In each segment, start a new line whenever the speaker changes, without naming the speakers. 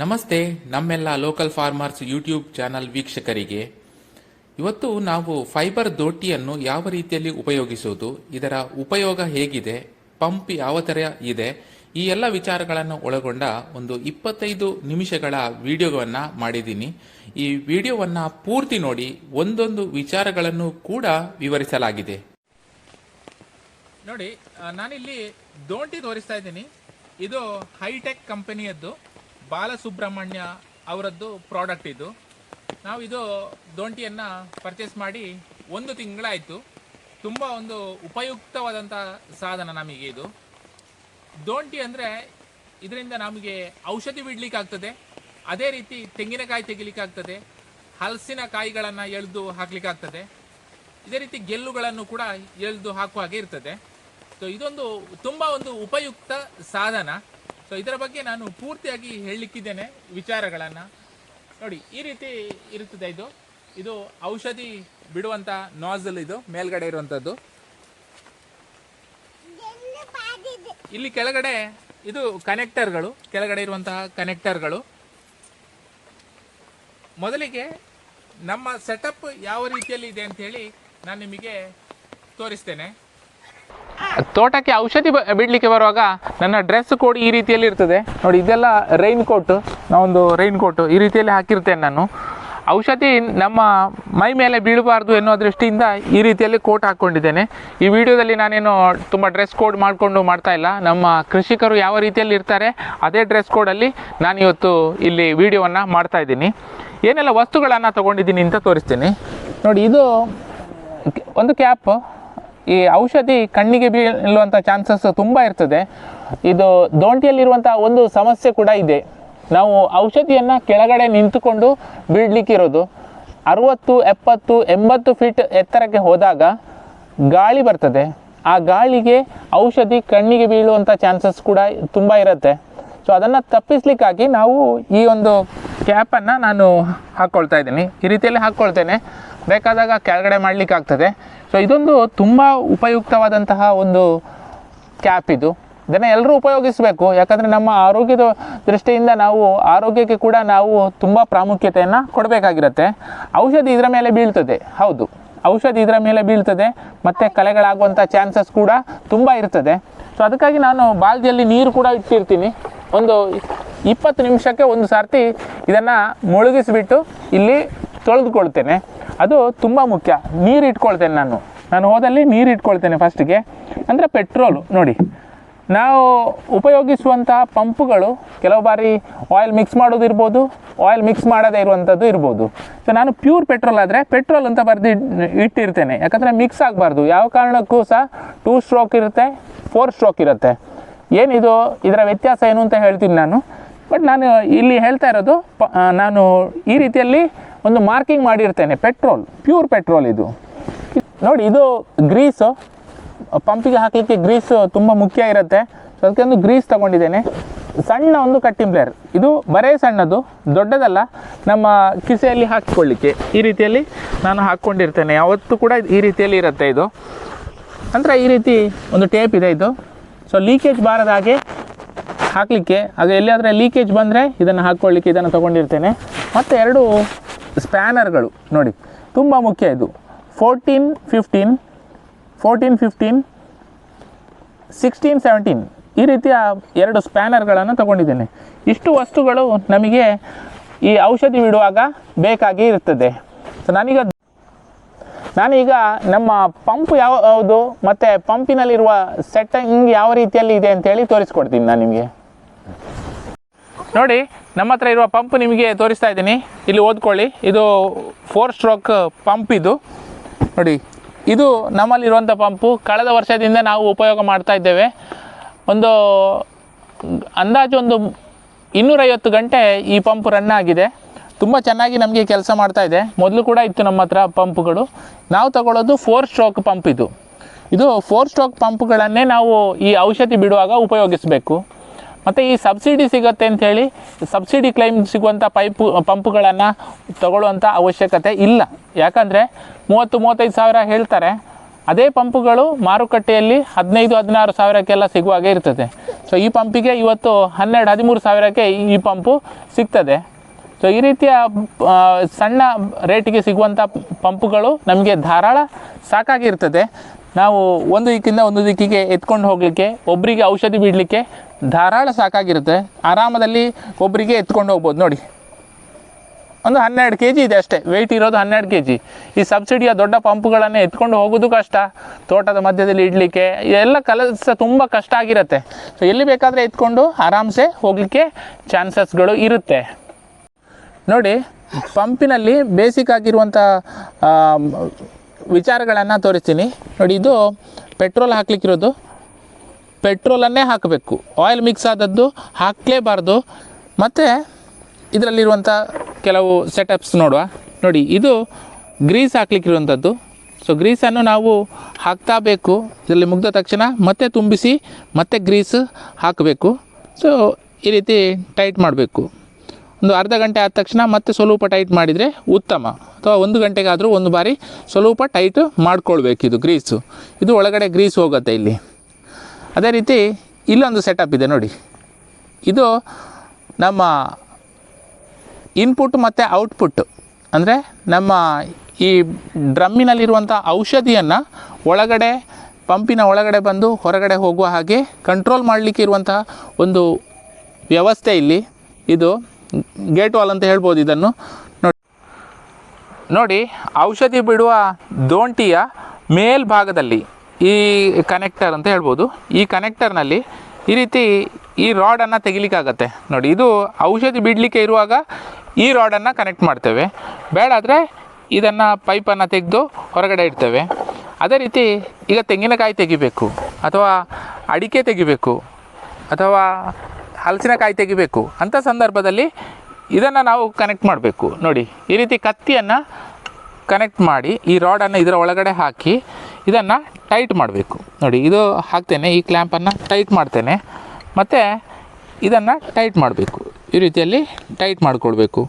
ನಮಸ್ತೆ, ನಮ್ಮೆಲ್ಲ local farmers YouTube channel ವೀಕ್ಷಕರಿಗೆ. ಇವತ್ತು ನಾವು ಫೈಬರ್ ದೋಟಿಯನ್ನು ಯಾವ ರೀತಿಯಲ್ಲಿ ಉಪಯೋಗಿಸುವುದು, ಇದರ ಉಪಯೋಗ ಹೇಗಿದೆ ಪಂಪ್ ಯಾವ ಥರ ಇದೆ, ಈ ಎಲ್ಲ ವಿಚಾರಗಳನ್ನು ಒಳಗೊಂಡ ಒಂದು ಇಪ್ಪತ್ತೈದು ನಿಮಿಷಗಳ ವಿಡಿಯೋವನ್ನು ಮಾಡಿದ್ದೀನಿ. ಈ ವಿಡಿಯೋವನ್ನು ಪೂರ್ತಿ ನೋಡಿ, ಒಂದೊಂದು ವಿಚಾರಗಳನ್ನು ಕೂಡ ವಿವರಿಸಲಾಗಿದೆ. ನೋಡಿ ನಾನಿಲ್ಲಿ ದೋಂಟಿ ತೋರಿಸ್ತಾ ಇದ್ದೀನಿ. ಇದು ಹೈಟೆಕ್ ಕಂಪನಿಯದ್ದು ಬಾಲಸುಬ್ರಹ್ಮಣ್ಯ ಅವರದ್ದು ಪ್ರಾಡಕ್ಟ್ ಇದು. ನಾವು ಇದು ದೋಂಟಿಯನ್ನು ಪರ್ಚೇಸ್ ಮಾಡಿ ಒಂದು ತಿಂಗಳಾಯಿತು. ತುಂಬ ಒಂದು ಉಪಯುಕ್ತವಾದಂಥ ಸಾಧನ ನಮಗೆ ಇದು. ದೋಂಟಿ ಅಂದರೆ ಇದರಿಂದ ನಮಗೆ ಔಷಧಿ ಬಿಡಲಿಕ್ಕೆ ಆಗ್ತದೆ ಅದೇ ರೀತಿ ತೆಂಗಿನಕಾಯಿ ತೆಗಿಲಿಕ್ಕಾಗ್ತದೆ. ಹಲಸಿನ ಕಾಯಿಗಳನ್ನು ಎಳೆದು ಹಾಕ್ಲಿಕ್ಕೆ ಆಗ್ತದೆ ಇದೇ ರೀತಿ ಗೆಲ್ಲುಗಳನ್ನು ಕೂಡ ಎಳೆದು ಹಾಕುವ ಹಾಗೆ ಇರ್ತದೆ. ಸೊ ಇದೊಂದು ತುಂಬ ಒಂದು ಉಪಯುಕ್ತ ಸಾಧನ. ಸೊ ಇದರ ಬಗ್ಗೆ ನಾನು ಪೂರ್ತಿಯಾಗಿ ಹೇಳಲಿಕ್ಕಿದ್ದೇನೆ ವಿಚಾರಗಳನ್ನು. ನೋಡಿ, ಈ ರೀತಿ ಇರುತ್ತದೆ ಇದು. ಇದು ಔಷಧಿ ಬಿಡುವಂಥ ನಾಜಲ್ ಇದು, ಮೇಲ್ಗಡೆ ಇರುವಂಥದ್ದು ಇಲ್ಲಿ ಕೆಳಗಡೆ ಇದು ಕನೆಕ್ಟರ್ಗಳು ಕೆಳಗಡೆ ಇರುವಂತಹ ಕನೆಕ್ಟರ್ಗಳು ಮೊದಲಿಗೆ ನಮ್ಮ ಸೆಟಪ್ ಯಾವ ರೀತಿಯಲ್ಲಿ ಇದೆ ಅಂತ ಹೇಳಿ ನಾನು ನಿಮಗೆ ತೋರಿಸ್ತೇನೆ. ತೋಟಕ್ಕೆ ಔಷಧಿ ಬ- ಬಿಡ್ಲಿಕ್ಕೆ ಬರುವಾಗ ನನ್ನ ಡ್ರೆಸ್ ಕೋಡ್ ಈ ರೀತಿಯಲ್ಲಿ ಇರ್ತದೆ. ನೋಡಿ, ಇದೆಲ್ಲ ರೈನ್ ಕೋಟ್ ನಾವೊಂದು ರೈನ್ ಕೋಟ್ ಈ ರೀತಿಯಲ್ಲಿ ಹಾಕಿರ್ತೇನೆ ನಾನು. ಔಷಧಿ ನಮ್ಮ ಮೈ ಮೇಲೆ ಬೀಳಬಾರ್ದು ಎನ್ನುವ ದೃಷ್ಟಿಯಿಂದ ಈ ರೀತಿಯಲ್ಲಿ ಕೋಟ್ ಹಾಕ್ಕೊಂಡಿದ್ದೇನೆ. ಈ ವಿಡಿಯೋದಲ್ಲಿ ನಾನೇನು ತುಂಬ ಡ್ರೆಸ್ ಕೋಡ್ ಮಾಡಿಕೊಂಡು ಮಾಡ್ತಾ ಇಲ್ಲ. ನಮ್ಮ ಕೃಷಿಕರು ಯಾವ ರೀತಿಯಲ್ಲಿ ಇರ್ತಾರೆ, ಅದೇ ಡ್ರೆಸ್ ಕೋಡಲ್ಲಿ ನಾನು ಇವತ್ತು ಇಲ್ಲಿ ವಿಡಿಯೋವನ್ನು ಮಾಡ್ತಾ ಇದ್ದೀನಿ. ಏನೆಲ್ಲ ವಸ್ತುಗಳನ್ನು ತಗೊಂಡಿದ್ದೀನಿ ಅಂತ ತೋರಿಸ್ತೀನಿ. ನೋಡಿ, ಇದು ಒಂದು ಕ್ಯಾಪ್ ಈ ಔಷಧಿ ಕಣ್ಣಿಗೆ ಬೀಳುವಂಥ ಚಾನ್ಸಸ್ ತುಂಬ ಇರ್ತದೆ. ಇದು ದೋಂಟಿಯಲ್ಲಿರುವಂಥ ಒಂದು ಸಮಸ್ಯೆ ಕೂಡ ಇದೆ. ನಾವು ಔಷಧಿಯನ್ನು ಕೆಳಗಡೆ ನಿಂತುಕೊಂಡು ಬೀಳಲಿಕ್ಕಿರೋದು ಅರುವತ್ತು, ಎಪ್ಪತ್ತು, ಎಂಬತ್ತು ಫೀಟ್ ಎತ್ತರಕ್ಕೆ ಹೋದಾಗ ಗಾಳಿ ಬರ್ತದೆ. ಆ ಗಾಳಿಗೆ ಔಷಧಿ ಕಣ್ಣಿಗೆ ಬೀಳುವಂಥ ಚಾನ್ಸಸ್ ಕೂಡ ತುಂಬ ಇರುತ್ತೆ. ಸೊ ಅದನ್ನು ತಪ್ಪಿಸ್ಲಿಕ್ಕಾಗಿ ನಾವು ಈ ಒಂದು ಕ್ಯಾಪನ್ನು ನಾನು ಹಾಕ್ಕೊಳ್ತಾ ಇದ್ದೀನಿ. ಈ ರೀತಿಯಲ್ಲಿ ಹಾಕ್ಕೊಳ್ತೇನೆ ಬೇಕಾದಾಗ ಕೆಳಗಡೆ ಮಾಡಲಿಕ್ಕಾಗ್ತದೆ. ಸೊ ಇದೊಂದು ತುಂಬ ಉಪಯುಕ್ತವಾದಂತಹ ಒಂದು ಕ್ಯಾಪ್ ಇದು. ಇದನ್ನು ಎಲ್ಲರೂ ಉಪಯೋಗಿಸಬೇಕು. ಯಾಕಂದರೆ ನಮ್ಮ ಆರೋಗ್ಯದ ದೃಷ್ಟಿಯಿಂದ ನಾವು ಆರೋಗ್ಯಕ್ಕೆ ಕೂಡ ನಾವು ತುಂಬ ಪ್ರಾಮುಖ್ಯತೆಯನ್ನು ಕೊಡಬೇಕಾಗಿರುತ್ತೆ. ಔಷಧಿ ಇದರ ಮೇಲೆ ಬೀಳ್ತದೆ. ಹೌದು. ಔಷಧಿ ಇದರ ಮೇಲೆ ಬೀಳ್ತದೆ. ಮತ್ತು ಕಲೆಗಳಾಗುವಂಥ ಚಾನ್ಸಸ್ ಕೂಡ ತುಂಬ ಇರ್ತದೆ. ಸೊ ಅದಕ್ಕಾಗಿ ನಾನು ಬಾಲ್ದಿಯಲ್ಲಿ ನೀರು ಕೂಡ ಇಟ್ಟಿರ್ತೀನಿ. ಒಂದು ಇಪ್ಪತ್ತು ನಿಮಿಷಕ್ಕೆ ಒಂದು ಸರ್ತಿ ಇದನ್ನು ಮುಳುಗಿಸಿಬಿಟ್ಟು ಇಲ್ಲಿ ತೊಳೆದುಕೊಳ್ತೇನೆ ಅದು ತುಂಬ ಮುಖ್ಯ. ನೀರು ಇಟ್ಕೊಳ್ತೇನೆ ನಾನು. ನಾನು ಹೋದಲ್ಲಿ ನೀರು ಇಟ್ಕೊಳ್ತೇನೆ ಫಸ್ಟಿಗೆ ಅಂದರೆ ಪೆಟ್ರೋಲು, ನೋಡಿ. ನಾವು ಉಪಯೋಗಿಸುವಂತಹ ಪಂಪುಗಳು ಕೆಲವು ಬಾರಿ ಆಯಿಲ್ ಮಿಕ್ಸ್ ಮಾಡೋದು ಇರ್ಬೋದು ಆಯಿಲ್ ಮಿಕ್ಸ್ ಮಾಡದೇ ಇರುವಂಥದ್ದು ಇರ್ಬೋದು. ಸೊ ನಾನು ಪ್ಯೂರ್ ಪೆಟ್ರೋಲ್ ಆದರೆ ಪೆಟ್ರೋಲ್ ಅಂತ ಬರೆದು ಇಟ್ಟಿರ್ತೇನೆ. ಯಾಕಂದರೆ ಮಿಕ್ಸ್ ಆಗಬಾರ್ದು. ಯಾವ ಕಾರಣಕ್ಕೂ ಸಹ ಟೂ ಸ್ಟ್ರೋಕ್ ಇರುತ್ತೆ ಫೋರ್ ಸ್ಟ್ರೋಕ್ ಇರುತ್ತೆ. ಏನಿದು? ಇದರ ವ್ಯತ್ಯಾಸ ಏನು ಅಂತ ಹೇಳ್ತೀನಿ ನಾನು. ಬಟ್ ನಾನು ಇಲ್ಲಿ ಹೇಳ್ತಾ ಇರೋದು ನಾನು ಈ ರೀತಿಯಲ್ಲಿ ಒಂದು ಮಾರ್ಕಿಂಗ್ ಮಾಡಿರ್ತೇನೆ, ಪೆಟ್ರೋಲ್, ಪ್ಯೂರ್ ಪೆಟ್ರೋಲ್ ಇದು. ನೋಡಿ, ಇದು ಗ್ರೀಸು, ಪಂಪಿಗೆ ಹಾಕಲಿಕ್ಕೆ ಗ್ರೀಸು ತುಂಬ ಮುಖ್ಯ ಇರುತ್ತೆ. ಸೊ ಅದಕ್ಕೆ ಒಂದು ಗ್ರೀಸ್ ತಗೊಂಡಿದ್ದೇನೆ. ಸಣ್ಣ ಒಂದು ಕಟ್ಟಿಂಗ್ ಪ್ಲೇಯರ್ ಇದು ಬರೇ ಸಣ್ಣದು, ದೊಡ್ಡದಲ್ಲ. ನಮ್ಮ ಕಿಸೆಯಲ್ಲಿ ಹಾಕಿಕೊಳ್ಳಿಕ್ಕೆ ಈ ರೀತಿಯಲ್ಲಿ ನಾನು ಹಾಕ್ಕೊಂಡಿರ್ತೇನೆ. ಯಾವತ್ತೂ ಕೂಡ ಈ ರೀತಿಯಲ್ಲಿ ಇರುತ್ತೆ ಇದು. ನಂತರ ಈ ರೀತಿ ಒಂದು ಟೇಪ್ ಇದೆ ಇದು. ಸೊ ಲೀಕೇಜ್ ಬಾರದ ಹಾಗೆ ಹಾಕಲಿಕ್ಕೆ ಅದು ಎಲ್ಲಿಯಾದರೆ ಲೀಕೇಜ್ ಬಂದರೆ ಇದನ್ನು ಹಾಕ್ಕೊಳ್ಳಿಕ್ಕೆ ಇದನ್ನು ತೊಗೊಂಡಿರ್ತೇನೆ. ಮತ್ತು ಎರಡು ಸ್ಪ್ಯಾನರ್ಗಳು ನೋಡಿ, ತುಂಬ ಮುಖ್ಯ ಇದು. Fourteen fifteen fourteen fifteen sixteen seventeen ಈ ರೀತಿಯ ಎರಡು ಸ್ಪ್ಯಾನರ್ಗಳನ್ನು ತಗೊಂಡಿದ್ದೇನೆ. ಇಷ್ಟು ವಸ್ತುಗಳು ನಮಗೆ ಈ ಔಷಧಿ ಬಿಡುವಾಗ ಬೇಕಾಗಿ ಇರ್ತದೆ. ಸೊ ನಾನೀಗ ನಾನೀಗ ನಮ್ಮ ಪಂಪ್ ಯಾವುದು ಮತ್ತು ಪಂಪಿನಲ್ಲಿರುವ ಸೆಟ್ಟಿಂಗ್ ಯಾವ ರೀತಿಯಲ್ಲಿ ಇದೆ ಅಂತೇಳಿ ತೋರಿಸ್ಕೊಡ್ತೀನಿ ನಾನು ನಿಮಗೆ. ನೋಡಿ, ನಮ್ಮ ಹತ್ರ ಇರುವ ಪಂಪ್ ನಿಮಗೆ ತೋರಿಸ್ತಾ ಇದ್ದೀನಿ. ಇಲ್ಲಿ ಓದ್ಕೊಳ್ಳಿ. ಇದು ಫೋರ್ ಸ್ಟ್ರೋಕ್ ಪಂಪ್ ಇದು. ನೋಡಿ, ಇದು ನಮ್ಮಲ್ಲಿರುವಂಥ ಪಂಪು ಕಳೆದ ವರ್ಷದಿಂದ ನಾವು ಉಪಯೋಗ ಮಾಡ್ತಾ ಇದ್ದೇವೆ. ಒಂದು ಅಂದಾಜು ಒಂದು ಇನ್ನೂರೈವತ್ತು ಗಂಟೆ ಈ ಪಂಪ್ ರನ್ ಆಗಿದೆ. ತುಂಬ ಚೆನ್ನಾಗಿ ನಮಗೆ ಕೆಲಸ ಮಾಡ್ತಾ ಇದೆ. ಮೊದಲು ಕೂಡ ಇತ್ತು ನಮ್ಮ ಹತ್ರ ಪಂಪ್ಗಳು ನಾವು ತಗೊಳ್ಳೋದು ಫೋರ್ ಸ್ಟ್ರೋಕ್ ಪಂಪ್ ಇದು. ಇದು ಫೋರ್ ಸ್ಟ್ರೋಕ್ ಪಂಪ್ಗಳನ್ನೇ ನಾವು ಈ ಔಷಧಿ ಬಿಡುವಾಗ ಉಪಯೋಗಿಸಬೇಕು. ಮತ್ತು ಈ ಸಬ್ಸಿಡಿ ಸಿಗುತ್ತೆ ಅಂಥೇಳಿ ಸಬ್ಸಿಡಿ ಕ್ಲೈಮ್ ಸಿಗುವಂಥ ಪೈಪು ಪಂಪ್ಗಳನ್ನು ತಗೊಳ್ಳುವಂಥ ಅವಶ್ಯಕತೆ ಇಲ್ಲ. ಯಾಕಂದರೆ ಮೂವತ್ತು, ಮೂವತ್ತೈದು ಸಾವಿರ ಹೇಳ್ತಾರೆ. ಅದೇ ಪಂಪುಗಳು ಮಾರುಕಟ್ಟೆಯಲ್ಲಿ ಹದಿನೈದು, ಹದಿನಾರು ಸಾವಿರಕ್ಕೆಲ್ಲ ಸಿಗುವಾಗೆ ಇರ್ತದೆ. ಸೊ ಈ ಪಂಪಿಗೆ ಇವತ್ತು ಹನ್ನೆರಡು, ಹದಿಮೂರು ಸಾವಿರಕ್ಕೆ ಈ- ಪಂಪು ಸಿಗ್ತದೆ. ಸೊ ಈ ರೀತಿಯ ಸಣ್ಣ ರೇಟಿಗೆ ಸಿಗುವಂಥ ಪಂಪುಗಳು ನಮಗೆ ಧಾರಾಳ ಸಾಕಾಗಿರ್ತದೆ. ನಾವು ಒಂದು ದಿಕ್ಕಿಂದ ಒಂದು ದಿಕ್ಕಿಗೆ ಎತ್ಕೊಂಡು ಹೋಗಲಿಕ್ಕೆ ಒಬ್ಬರಿಗೆ ಔಷಧಿ ಬಿಡಲಿಕ್ಕೆ ಧಾರಾಳ ಸಾಕಾಗಿರುತ್ತೆ. ಆರಾಮದಲ್ಲಿ ಒಬ್ಬರಿಗೆ ಎತ್ಕೊಂಡು ಹೋಗ್ಬೋದು. ನೋಡಿ. ಒಂದು ಹನ್ನೆರಡು ಕೆ ಜಿ ಇದೆ ಅಷ್ಟೇ. ವೆಯ್ಟ್ ಇರೋದು ಹನ್ನೆರಡು ಕೆ ಜಿ ಈ ಸಬ್ಸಿಡಿಯ ದೊಡ್ಡ ಪಂಪ್ಗಳನ್ನು ಎತ್ಕೊಂಡು ಹೋಗೋದು ಕಷ್ಟ. ತೋಟದ ಮಧ್ಯದಲ್ಲಿ ಇಡಲಿಕ್ಕೆ ಎಲ್ಲ ಕಲಸ ತುಂಬ ಕಷ್ಟ ಆಗಿರುತ್ತೆ. ಸೊ ಎಲ್ಲಿ ಬೇಕಾದರೆ ಎತ್ಕೊಂಡು ಆರಾಮ್ಸೆ ಹೋಗಲಿಕ್ಕೆ ಚಾನ್ಸಸ್ಗಳು ಇರುತ್ತೆ. ನೋಡಿ, ಪಂಪಿನಲ್ಲಿ ಬೇಸಿಕ್ ಆಗಿರುವಂಥ ವಿಚಾರಗಳನ್ನು ತೋರಿಸ್ತೀನಿ. ನೋಡಿ, ಇದು ಪೆಟ್ರೋಲ್ ಹಾಕ್ಲಿಕ್ಕಿರೋದು. ಪೆಟ್ರೋಲನ್ನೇ ಹಾಕಬೇಕು. ಆಯಿಲ್ ಮಿಕ್ಸ್ ಆದದ್ದು ಹಾಕಲೇಬಾರ್ದು. ಮತ್ತು ಇದರಲ್ಲಿರುವಂಥ ಕೆಲವು ಸೆಟಪ್ಸ್ ನೋಡುವ. ನೋಡಿ, ಇದು ಗ್ರೀಸ್ ಹಾಕ್ಲಿಕ್ಕಿರುವಂಥದ್ದು ಸೊ ಗ್ರೀಸನ್ನು ನಾವು ಹಾಕ್ತಾ ಬೇಕು. ಇದರಲ್ಲಿ ಮುಗ್ದ ತಕ್ಷಣ ಮತ್ತೆ ತುಂಬಿಸಿ ಮತ್ತೆ ಗ್ರೀಸ್ ಹಾಕಬೇಕು. ಸೊ ಈ ರೀತಿ ಟೈಟ್ ಮಾಡಬೇಕು. ಒಂದು ಅರ್ಧ ಗಂಟೆ ಆದ ತಕ್ಷಣ ಮತ್ತೆ ಸ್ವಲ್ಪ ಟೈಟ್ ಮಾಡಿದರೆ ಉತ್ತಮ. ಅಥವಾ ಒಂದು ಗಂಟೆಗಾದರೂ ಒಂದು ಬಾರಿ ಸ್ವಲ್ಪ ಟೈಟ್ ಮಾಡ್ಕೊಳ್ಬೇಕು ಇದು ಗ್ರೀಸು. ಇದು ಒಳಗಡೆ ಗ್ರೀಸ್ ಹೋಗುತ್ತೆ ಇಲ್ಲಿ. ಅದೇ ರೀತಿ ಇಲ್ಲೊಂದು ಸೆಟಪ್ ಇದೆ ನೋಡಿ. ಇದು ನಮ್ಮ ಇನ್ಪುಟ್ ಮತ್ತು ಔಟ್ಪುಟ್ ಅಂದರೆ ನಮ್ಮ ಈ ಡ್ರಮ್ಮಿನಲ್ಲಿರುವಂಥ ಔಷಧಿಯನ್ನು ಒಳಗಡೆ, ಪಂಪಿನ ಒಳಗಡೆ ಬಂದು ಹೊರಗಡೆ ಹೋಗುವ ಹಾಗೆ ಕಂಟ್ರೋಲ್ ಮಾಡಲಿಕ್ಕೆ ಇರುವಂತಹ ಒಂದು ವ್ಯವಸ್ಥೆ ಇಲ್ಲಿ. ಇದು ಗೇಟ್ ವಾಲ್ ಅಂತ ಹೇಳ್ಬೋದು ಇದನ್ನು. ನೋಡಿ. ನೋಡಿ, ಔಷಧಿ ಬಿಡುವ ದೋಂಟಿಯ ಮೇಲ್ಭಾಗದಲ್ಲಿ ಈ ಕನೆಕ್ಟರ್ ಅಂತ ಹೇಳ್ಬೋದು. ಈ ಕನೆಕ್ಟರ್ನಲ್ಲಿ ಈ ರೀತಿ ಈ ರಾಡನ್ನು ತೆಗಿಲಿಕ್ಕಾಗತ್ತೆ. ನೋಡಿ, ಇದು ಔಷಧಿ ಬಿಡಲಿಕ್ಕೆ ಇರುವಾಗ ಈ ರಾಡನ್ನು ಕನೆಕ್ಟ್ ಮಾಡ್ತೇವೆ. ಬೇಡಾದರೆ ಇದನ್ನು ಪೈಪನ್ನು ತೆಗೆದು ಹೊರಗಡೆ ಇಡ್ತೇವೆ. ಅದೇ ರೀತಿ ಈಗ ತೆಂಗಿನಕಾಯಿ ತೆಗಿಬೇಕು ಅಥವಾ ಅಡಿಕೆ ತೆಗಿಬೇಕು ಅಥವಾ ಹಲಸಿನಕಾಯಿ ತೆಗಿಬೇಕು ಅಂಥ ಸಂದರ್ಭದಲ್ಲಿ ಇದನ್ನು ನಾವು ಕನೆಕ್ಟ್ ಮಾಡಬೇಕು. ನೋಡಿ, ಈ ರೀತಿ ಕತ್ತಿಯನ್ನು ಕನೆಕ್ಟ್ ಮಾಡಿ ಈ ರಾಡನ್ನು ಇದರ ಒಳಗಡೆ ಹಾಕಿ ಇದನ್ನು ಟೈಟ್ ಮಾಡಬೇಕು. ನೋಡಿ, ಇದು ಹಾಕ್ತೇನೆ, ಈ ಕ್ಲ್ಯಾಂಪನ್ನು ಟೈಟ್ ಮಾಡ್ತೇನೆ. ಮತ್ತು ಇದನ್ನು ಟೈಟ್ ಮಾಡಬೇಕು. ಈ ರೀತಿಯಲ್ಲಿ ಟೈಟ್ ಮಾಡಿಕೊಳ್ಬೇಕು.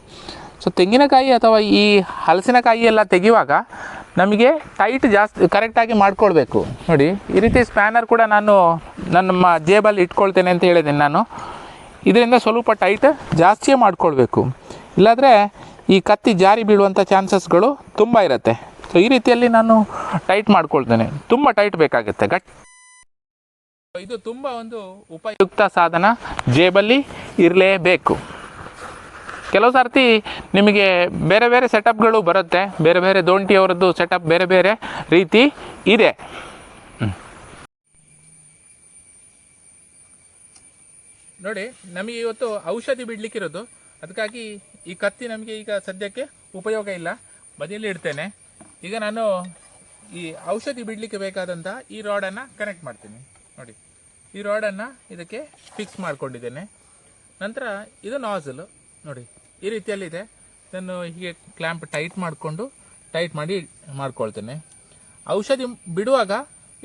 ಸೊ ತೆಂಗಿನಕಾಯಿ ಅಥವಾ ಈ ಹಲಸಿನಕಾಯಿ ಎಲ್ಲ ತೆಗೆಯುವಾಗ ನಮಗೆ ಟೈಟ್ ಜಾಸ್ತಿ ಕರೆಕ್ಟಾಗಿ ಮಾಡ್ಕೊಳ್ಬೇಕು. ನೋಡಿ, ಈ ರೀತಿ ಸ್ಪ್ಯಾನರ್ ಕೂಡ ನಾನು ನಮ್ಮ ಜೇಬಲ್ಲಿ ಇಟ್ಕೊಳ್ತೇನೆ ಅಂತ ಹೇಳಿದ್ದೀನಿ ನಾನು. ಇದರಿಂದ ಸ್ವಲ್ಪ ಟೈಟ್ ಜಾಸ್ತಿಯೇ ಮಾಡಿಕೊಳ್ಬೇಕು. ಇಲ್ಲಾಂದರೆ ಈ ಕತ್ತಿ ಜಾರಿ ಬೀಳುವಂಥ ಚಾನ್ಸಸ್ಗಳು ತುಂಬ ಇರುತ್ತೆ. ಸೊ ಈ ರೀತಿಯಲ್ಲಿ ನಾನು ಟೈಟ್ ಮಾಡ್ಕೊಳ್ತೇನೆ. ತುಂಬ ಟೈಟ್ ಬೇಕಾಗುತ್ತೆ ಗಟ್ ಇದು ತುಂಬ ಒಂದು ಉಪಯುಕ್ತ ಸಾಧನ. ಜೇಬಲ್ಲಿ ಇರಲೇಬೇಕು. ಕೆಲವು ಸರ್ತಿ ನಿಮಗೆ ಬೇರೆ ಬೇರೆ ಸೆಟಪ್ಗಳು ಬರುತ್ತೆ. ಬೇರೆ ಬೇರೆ ದೋಂಟಿಯವರದ್ದು ಸೆಟಪ್ ಬೇರೆ ಬೇರೆ ರೀತಿ ಇದೆ. ನೋಡಿ, ನಮಗೆ ಇವತ್ತು ಔಷಧಿ ಬಿಡ್ಲಿಕ್ಕಿರೋದು. ಅದಕ್ಕಾಗಿ ಈ ಕತ್ತಿ ನಮಗೆ ಈಗ ಸದ್ಯಕ್ಕೆ ಉಪಯೋಗ ಇಲ್ಲ. ಬದಿಯಲ್ಲಿ ಇಡ್ತೇನೆ. ಈಗ ನಾನು ಈ ಔಷಧಿ ಬಿಡಲಿಕ್ಕೆ ಬೇಕಾದಂಥ ಈ ರಾಡನ್ನು ಕನೆಕ್ಟ್ ಮಾಡ್ತೀನಿ. ನೋಡಿ, ಈ ರಾಡನ್ನು ಇದಕ್ಕೆ ಫಿಕ್ಸ್ ಮಾಡ್ಕೊಂಡಿದ್ದೇನೆ. ನಂತರ ಇದು ನಾಜಲು ನೋಡಿ, ಈ ರೀತಿಯಲ್ಲಿದೆ. ಇದನ್ನು ಹೀಗೆ ಕ್ಲ್ಯಾಂಪ್ ಟೈಟ್ ಮಾಡಿಕೊಂಡು ಟೈಟ್ ಮಾಡಿ ಮಾಡ್ಕೊಳ್ತೇನೆ. ಔಷಧಿ ಬಿಡುವಾಗ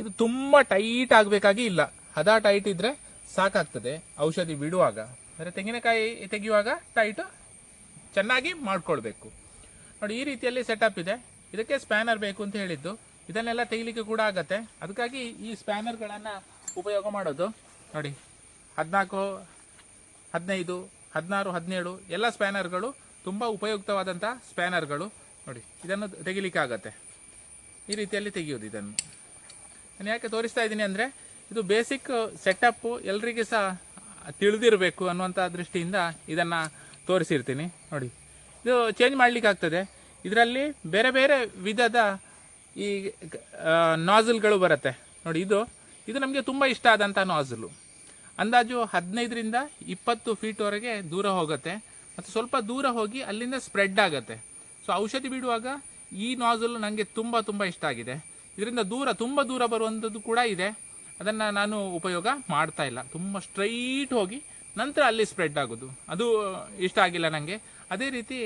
ಇದು ತುಂಬ ಟೈಟ್ ಆಗಬೇಕಾಗಿ ಇಲ್ಲ. ಹದ ಟೈಟ್ ಇದ್ದರೆ ಸಾಕಾಗ್ತದೆ, ಔಷಧಿ ಬಿಡುವಾಗ. ಅಂದರೆ ತೆಂಗಿನಕಾಯಿ ತೆಗೆಯುವಾಗ ಟೈಟು ಚೆನ್ನಾಗಿ ಮಾಡಿಕೊಳ್ಬೇಕು. ನೋಡಿ, ಈ ರೀತಿಯಲ್ಲಿ ಸೆಟಪ್ ಇದೆ. ಇದಕ್ಕೆ ಸ್ಪ್ಯಾನರ್ ಬೇಕು ಅಂತ ಹೇಳಿದ್ದು. ಇದನ್ನೆಲ್ಲ ತೆಗಿಲಿಕ್ಕೆ ಕೂಡ ಆಗತ್ತೆ. ಅದಕ್ಕಾಗಿ ಈ ಸ್ಪ್ಯಾನರ್ಗಳನ್ನು ಉಪಯೋಗ ಮಾಡೋದು. ನೋಡಿ, ಹದಿನಾಲ್ಕು, ಹದಿನೈದು, ಹದಿನಾರು, ಹದಿನೇಳು ಎಲ್ಲ ಸ್ಪ್ಯಾನರ್ಗಳು ತುಂಬ ಉಪಯುಕ್ತವಾದಂಥ ಸ್ಪ್ಯಾನರ್ಗಳು ನೋಡಿ, ಇದನ್ನು ತೆಗಿಲಿಕ್ಕೆ ಆಗತ್ತೆ. ಈ ರೀತಿಯಲ್ಲಿ ತೆಗೆಯೋದು ಇದನ್ನು. ನಾನು ಯಾಕೆ ತೋರಿಸ್ತಾ ಇದ್ದೀನಿ ಅಂದರೆ ಇದು ಬೇಸಿಕ್ ಸೆಟಪ್ಪು ಎಲ್ರಿಗೂ ಸಹ ತಿಳಿದಿರಬೇಕು ಅನ್ನುವಂಥ ದೃಷ್ಟಿಯಿಂದ ಇದನ್ನು ತೋರಿಸಿರ್ತೀನಿ. ನೋಡಿ, ಇದು ಚೇಂಜ್ ಮಾಡಲಿಕ್ಕೆ ಆಗ್ತದೆ. ಇದರಲ್ಲಿ ಬೇರೆ ಬೇರೆ ವಿಧದ ಈ ನಾಜಲ್ಗಳು ಬರುತ್ತೆ. ನೋಡಿ, ಇದು ಇದು ನಮಗೆ ತುಂಬ ಇಷ್ಟ ಆದಂಥ ನಾಜಲು ಅಂದಾಜು ಹದಿನೈದರಿಂದ ಇಪ್ಪತ್ತು ಫೀಟ್ವರೆಗೆ ದೂರ ಹೋಗುತ್ತೆ. ಮತ್ತು ಸ್ವಲ್ಪ ದೂರ ಹೋಗಿ ಅಲ್ಲಿಂದ ಸ್ಪ್ರೆಡ್ ಆಗುತ್ತೆ. ಸೊ ಔಷಧಿ ಬಿಡುವಾಗ ಈ ನಾಜಲ್ ನನಗೆ ತುಂಬ ತುಂಬ ಇಷ್ಟ ಆಗಿದೆ. ಇದರಿಂದ ದೂರ, ತುಂಬ ದೂರ ಬರುವಂಥದ್ದು ಕೂಡ ಇದೆ. ಅದನ್ನು ನಾನು ಉಪಯೋಗ ಮಾಡ್ತಾ ಇಲ್ಲ. ತುಂಬ ಸ್ಟ್ರೈಟ್ ಹೋಗಿ ನಂತರ ಅಲ್ಲಿ ಸ್ಪ್ರೆಡ್ ಆಗೋದು. ಅದು ಇಷ್ಟ ಆಗಿಲ್ಲ ನನಗೆ ಅದೇ ರೀತಿ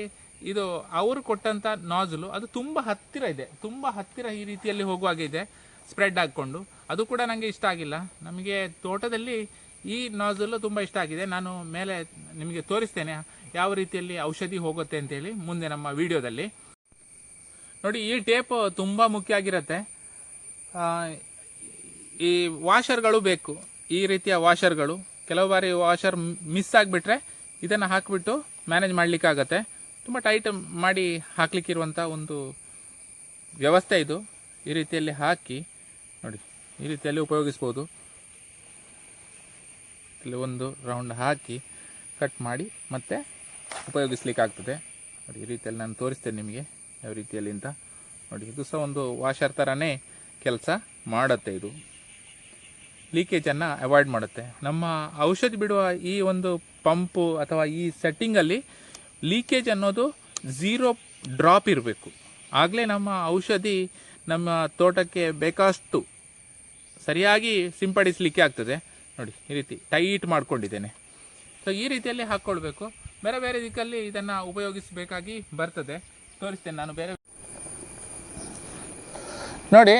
ಇದು ಅವರು ಕೊಟ್ಟಂಥ ನಾಜಲು ಅದು ತುಂಬ ಹತ್ತಿರ ಇದೆ. ತುಂಬ ಹತ್ತಿರ ಈ ರೀತಿಯಲ್ಲಿ ಹೋಗುವಾಗ ಇದೆ ಸ್ಪ್ರೆಡ್ ಆಗಿಕೊಂಡು. ಅದು ಕೂಡ ನನಗೆ ಇಷ್ಟ ಆಗಿಲ್ಲ. ನಮಗೆ ತೋಟದಲ್ಲಿ ಈ ನಾಜಲು ತುಂಬ ಇಷ್ಟ ಆಗಿದೆ. ನಾನು ಮೇಲೆ ನಿಮಗೆ ತೋರಿಸ್ತೇನೆ ಯಾವ ರೀತಿಯಲ್ಲಿ ಔಷಧಿ ಹೋಗುತ್ತೆ ಅಂತೇಳಿ ಮುಂದೆ ನಮ್ಮ ವಿಡಿಯೋದಲ್ಲಿ ನೋಡಿ, ಈ ಟೇಪ್ ತುಂಬ ಮುಖ್ಯ ಆಗಿರುತ್ತೆ. ಈ ವಾಷರ್ಗಳು ಬೇಕು. ಈ ರೀತಿಯ ವಾಷರ್ಗಳು ಕೆಲವು ಬಾರಿ ವಾಷರ್ ಮಿಸ್ ಆಗಿಬಿಟ್ರೆ ಇದನ್ನು ಹಾಕಿಬಿಟ್ಟು ಮ್ಯಾನೇಜ್ ಮಾಡಲಿಕ್ಕಾಗತ್ತೆ. ತುಂಬ ಟೈಟ್ ಮಾಡಿ ಹಾಕ್ಲಿಕ್ಕಿರುವಂಥ ಒಂದು ವ್ಯವಸ್ಥೆ ಇದು. ಈ ರೀತಿಯಲ್ಲಿ ಹಾಕಿ ನೋಡಿ, ಈ ರೀತಿಯಲ್ಲಿ ಉಪಯೋಗಿಸ್ಬೋದು. ಇಲ್ಲಿ ಒಂದು ರೌಂಡ್ ಹಾಕಿ ಕಟ್ ಮಾಡಿ ಮತ್ತೆ ಉಪಯೋಗಿಸ್ಲಿಕ್ಕಾಗ್ತದೆ. ನೋಡಿ, ಈ ರೀತಿಯಲ್ಲಿ ನಾನು ತೋರಿಸ್ತೇನೆ ನಿಮಗೆ ಯಾವ ರೀತಿಯಲ್ಲಿ ಅಂತ. ನೋಡಿ, ಇದು ಸಹ ಒಂದು ವಾಷರ್ ಥರನೇ ಕೆಲಸ ಮಾಡುತ್ತೆ ಇದು. ಲೀಕೇಜನ್ನು ಅವಾಯ್ಡ್ ಮಾಡುತ್ತೆ. ನಮ್ಮ ಔಷಧಿ ಬಿಡುವ ಈ ಒಂದು ಪಂಪು ಅಥವಾ ಈ ಸೆಟ್ಟಿಂಗಲ್ಲಿ ಲೀಕೇಜ್ ಅನ್ನೋದು ಝೀರೋ ಡ್ರಾಪ್ ಇರಬೇಕು. ಆಗಲೇ ನಮ್ಮ ಔಷಧಿ ನಮ್ಮ ತೋಟಕ್ಕೆ ಬೇಕಷ್ಟು ಸರಿಯಾಗಿ ಸಿಂಪಡಿಸಲಿಕ್ಕೆ ಆಗ್ತದೆ. ನೋಡಿ, ಈ ರೀತಿ ಟೈಟ್ ಮಾಡ್ಕೊಂಡಿದ್ದೇನೆ. ಸೊ ಈ ರೀತಿಯಲ್ಲಿ ಹಾಕ್ಕೊಳ್ಬೇಕು. ಬೇರೆ ಬೇರೆ ದಿಕ್ಕಲ್ಲಿ ಇದನ್ನು ಉಪಯೋಗಿಸಬೇಕಾಗಿ ಬರ್ತದೆ. ತೋರಿಸ್ತೇನೆ, ನಾನು ಬೇರೆ ನೋಡಿ,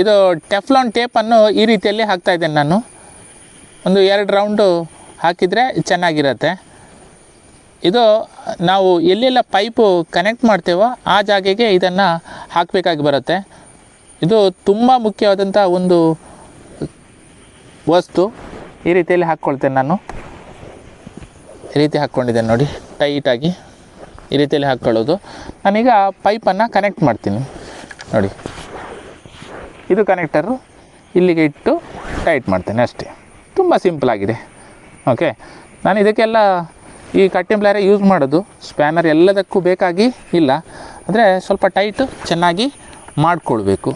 ಇದು ಟೆಫ್ಲಾನ್ ಟೇಪನ್ನು ಈ ರೀತಿಯಲ್ಲಿ ಹಾಕ್ತಾ ಇದ್ದೇನೆ ನಾನು. ಒಂದು ಎರಡು ರೌಂಡು ಹಾಕಿದರೆ ಚೆನ್ನಾಗಿರತ್ತೆ. ಇದು ನಾವು ಎಲ್ಲೆಲ್ಲ ಪೈಪು ಕನೆಕ್ಟ್ ಮಾಡ್ತೇವೋ ಆ ಜಾಗೆಗೆ ಇದನ್ನು ಹಾಕಬೇಕಾಗಿ ಬರುತ್ತೆ. ಇದು ತುಂಬ ಮುಖ್ಯವಾದಂಥ ಒಂದು ವಸ್ತು. ಈ ರೀತಿಯಲ್ಲಿ ಹಾಕ್ಕೊಳ್ತೇನೆ ನಾನು. ಈ ರೀತಿ ಹಾಕ್ಕೊಂಡಿದ್ದೇನೆ ನೋಡಿ ಟೈಟಾಗಿ ಈ ರೀತಿಯಲ್ಲಿ ಹಾಕ್ಕೊಳ್ಳೋದು. ನಾನೀಗ ಪೈಪನ್ನು ಕನೆಕ್ಟ್ ಮಾಡ್ತೀನಿ. ನೋಡಿ. ಇದು ಕನೆಕ್ಟರು ಇಲ್ಲಿಗೆ ಇಟ್ಟು ಟೈಟ್ ಮಾಡ್ತೇನೆ ಅಷ್ಟೇ. ತುಂಬ ಸಿಂಪಲ್ ಆಗಿದೆ. ಓಕೆ ನಾನು ಇದಕ್ಕೆಲ್ಲ ಈ ಕಟ್ಟಿಂಪ್ಲಾರೆ ಯೂಸ್ ಮಾಡೋದು. ಸ್ಪ್ಯಾನರ್ ಎಲ್ಲದಕ್ಕೂ ಬೇಕಾಗಿ ಇಲ್ಲ. ಅಂದರೆ ಸ್ವಲ್ಪ ಟೈಟ್ ಚೆನ್ನಾಗಿ ಮಾಡಿಕೊಳ್ಬೇಕು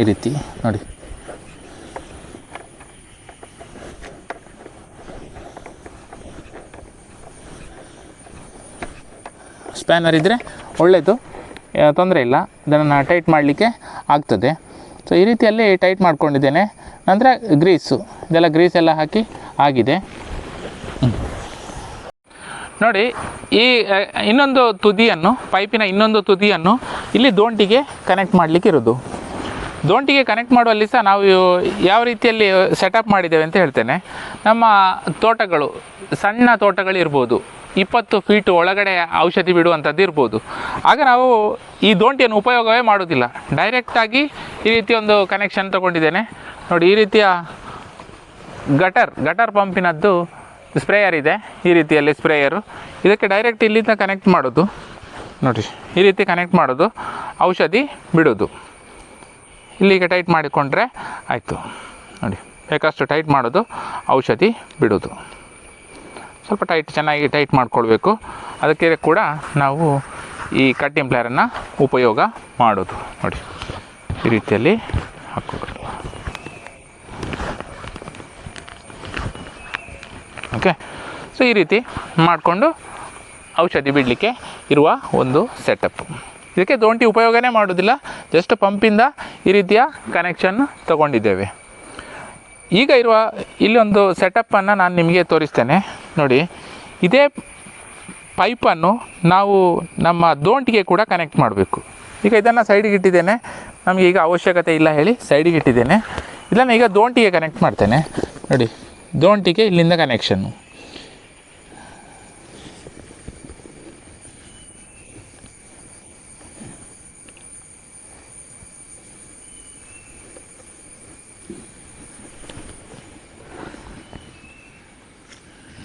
ಈ ರೀತಿ. ನೋಡಿ. ಸ್ಪ್ಯಾನರ್ ಇದ್ದರೆ ಒಳ್ಳೆಯದು ತೊಂದರೆ ಇಲ್ಲ. ಅದನ್ನು ಟೈಟ್ ಮಾಡಲಿಕ್ಕೆ ಆಗ್ತದೆ. ಸೊ ಈ ರೀತಿಯಲ್ಲಿ ಟೈಟ್ ಮಾಡ್ಕೊಂಡಿದ್ದೇನೆ. ನಂತರ ಗ್ರೀಸು ಇದೆಲ್ಲ ಗ್ರೀಸ್ ಎಲ್ಲ ಹಾಕಿ ಆಗಿದೆ. ನೋಡಿ, ಈ ಇನ್ನೊಂದು ತುದಿಯನ್ನು, ಪೈಪಿನ ಇನ್ನೊಂದು ತುದಿಯನ್ನು ಇಲ್ಲಿ ದೋಂಟಿಗೆ ಕನೆಕ್ಟ್ ಮಾಡಲಿಕ್ಕೆ ಇರೋದು. ದೋಂಟಿಗೆ ಕನೆಕ್ಟ್ ಮಾಡುವಲ್ಲಿ ಸಹ ನಾವು ಯಾವ ರೀತಿಯಲ್ಲಿ ಸೆಟಪ್ ಮಾಡಿದ್ದೇವೆ ಅಂತ ಹೇಳ್ತೇನೆ. ನಮ್ಮ ತೋಟಗಳು, ಸಣ್ಣ ತೋಟಗಳು ಇರ್ಬೋದು ಇಪ್ಪತ್ತು ಫೀಟ್ ಒಳಗಡೆ ಔಷಧಿ ಬಿಡುವಂಥದ್ದು ಇರ್ಬೋದು. ಆಗ ನಾವು ಈ ದೋಂಟಿಯನ್ನು ಉಪಯೋಗವೇ ಮಾಡೋದಿಲ್ಲ ಡೈರೆಕ್ಟಾಗಿ ಈ ರೀತಿ ಒಂದು ಕನೆಕ್ಷನ್ ತಗೊಂಡಿದ್ದೇನೆ. ನೋಡಿ, ಈ ರೀತಿಯ ಗಟರ್ ಗಟರ್ ಪಂಪಿನದ್ದು ಸ್ಪ್ರೇಯರ್ ಇದೆ. ಈ ರೀತಿಯಲ್ಲಿ ಸ್ಪ್ರೇಯರು ಇದಕ್ಕೆ ಡೈರೆಕ್ಟ್ ಇಲ್ಲಿಂದ ಕನೆಕ್ಟ್ ಮಾಡೋದು. ನೋಡಿ, ಈ ರೀತಿ ಕನೆಕ್ಟ್ ಮಾಡೋದು. ಔಷಧಿ ಬಿಡೋದು. ಇಲ್ಲಿಗೆ ಟೈಟ್ ಮಾಡಿಕೊಂಡ್ರೆ ಆಯಿತು. ನೋಡಿ ಬೇಕಷ್ಟು ಟೈಟ್ ಮಾಡೋದು. ಔಷಧಿ ಬಿಡೋದು. ಸ್ವಲ್ಪ ಟೈಟ್ ಚೆನ್ನಾಗಿ ಟೈಟ್ ಮಾಡ್ಕೊಳ್ಬೇಕು. ಅದಕ್ಕೆ ಕೂಡ ನಾವು ಈ ಕಟ್ಟಿಂಗ್ ಪ್ಲೇಯರನ್ನು ಉಪಯೋಗ ಮಾಡೋದು. ನೋಡಿ, ಈ ರೀತಿಯಲ್ಲಿ ಹಾಕೋಬೇಕು ಓಕೆ ಸೊ ಈ ರೀತಿ ಮಾಡಿಕೊಂಡು ಔಷಧಿ ಬಿಡಲಿಕ್ಕೆ ಇರುವ ಒಂದು ಸೆಟಪ್ ಇದಕ್ಕೆ ದೋಂಟಿ ಉಪಯೋಗನೇ ಮಾಡೋದಿಲ್ಲ. ಜಸ್ಟ್ ಪಂಪಿಂದ ಈ ರೀತಿಯ ಕನೆಕ್ಷನ್ ತಗೊಂಡಿದ್ದೇವೆ. ಈಗ ಇರುವ ಇಲ್ಲೊಂದು ಸೆಟಪ್ಪನ್ನು ನಾನು ನಿಮಗೆ ತೋರಿಸ್ತೇನೆ. ನೋಡಿ, ಇದೇ ಪೈಪನ್ನು ನಾವು ನಮ್ಮ ದೋಂಟಿಗೆ ಕೂಡ ಕನೆಕ್ಟ್ ಮಾಡಬೇಕು. ಈಗ ಇದನ್ನು ಸೈಡಿಗೆ ಇಟ್ಟಿದ್ದೇನೆ. ನಮಗೆ ಈಗ ಅವಶ್ಯಕತೆ ಇಲ್ಲ ಹೇಳಿ ಸೈಡಿಗೆ ಇಟ್ಟಿದ್ದೇನೆ. ಇದನ್ನು ಈಗ ದೋಂಟಿಗೆ ಕನೆಕ್ಟ್ ಮಾಡ್ತೇನೆ. ನೋಡಿ ದೋಂಟಿಗೆ ಇಲ್ಲಿಂದ ಕನೆಕ್ಷನ್ನು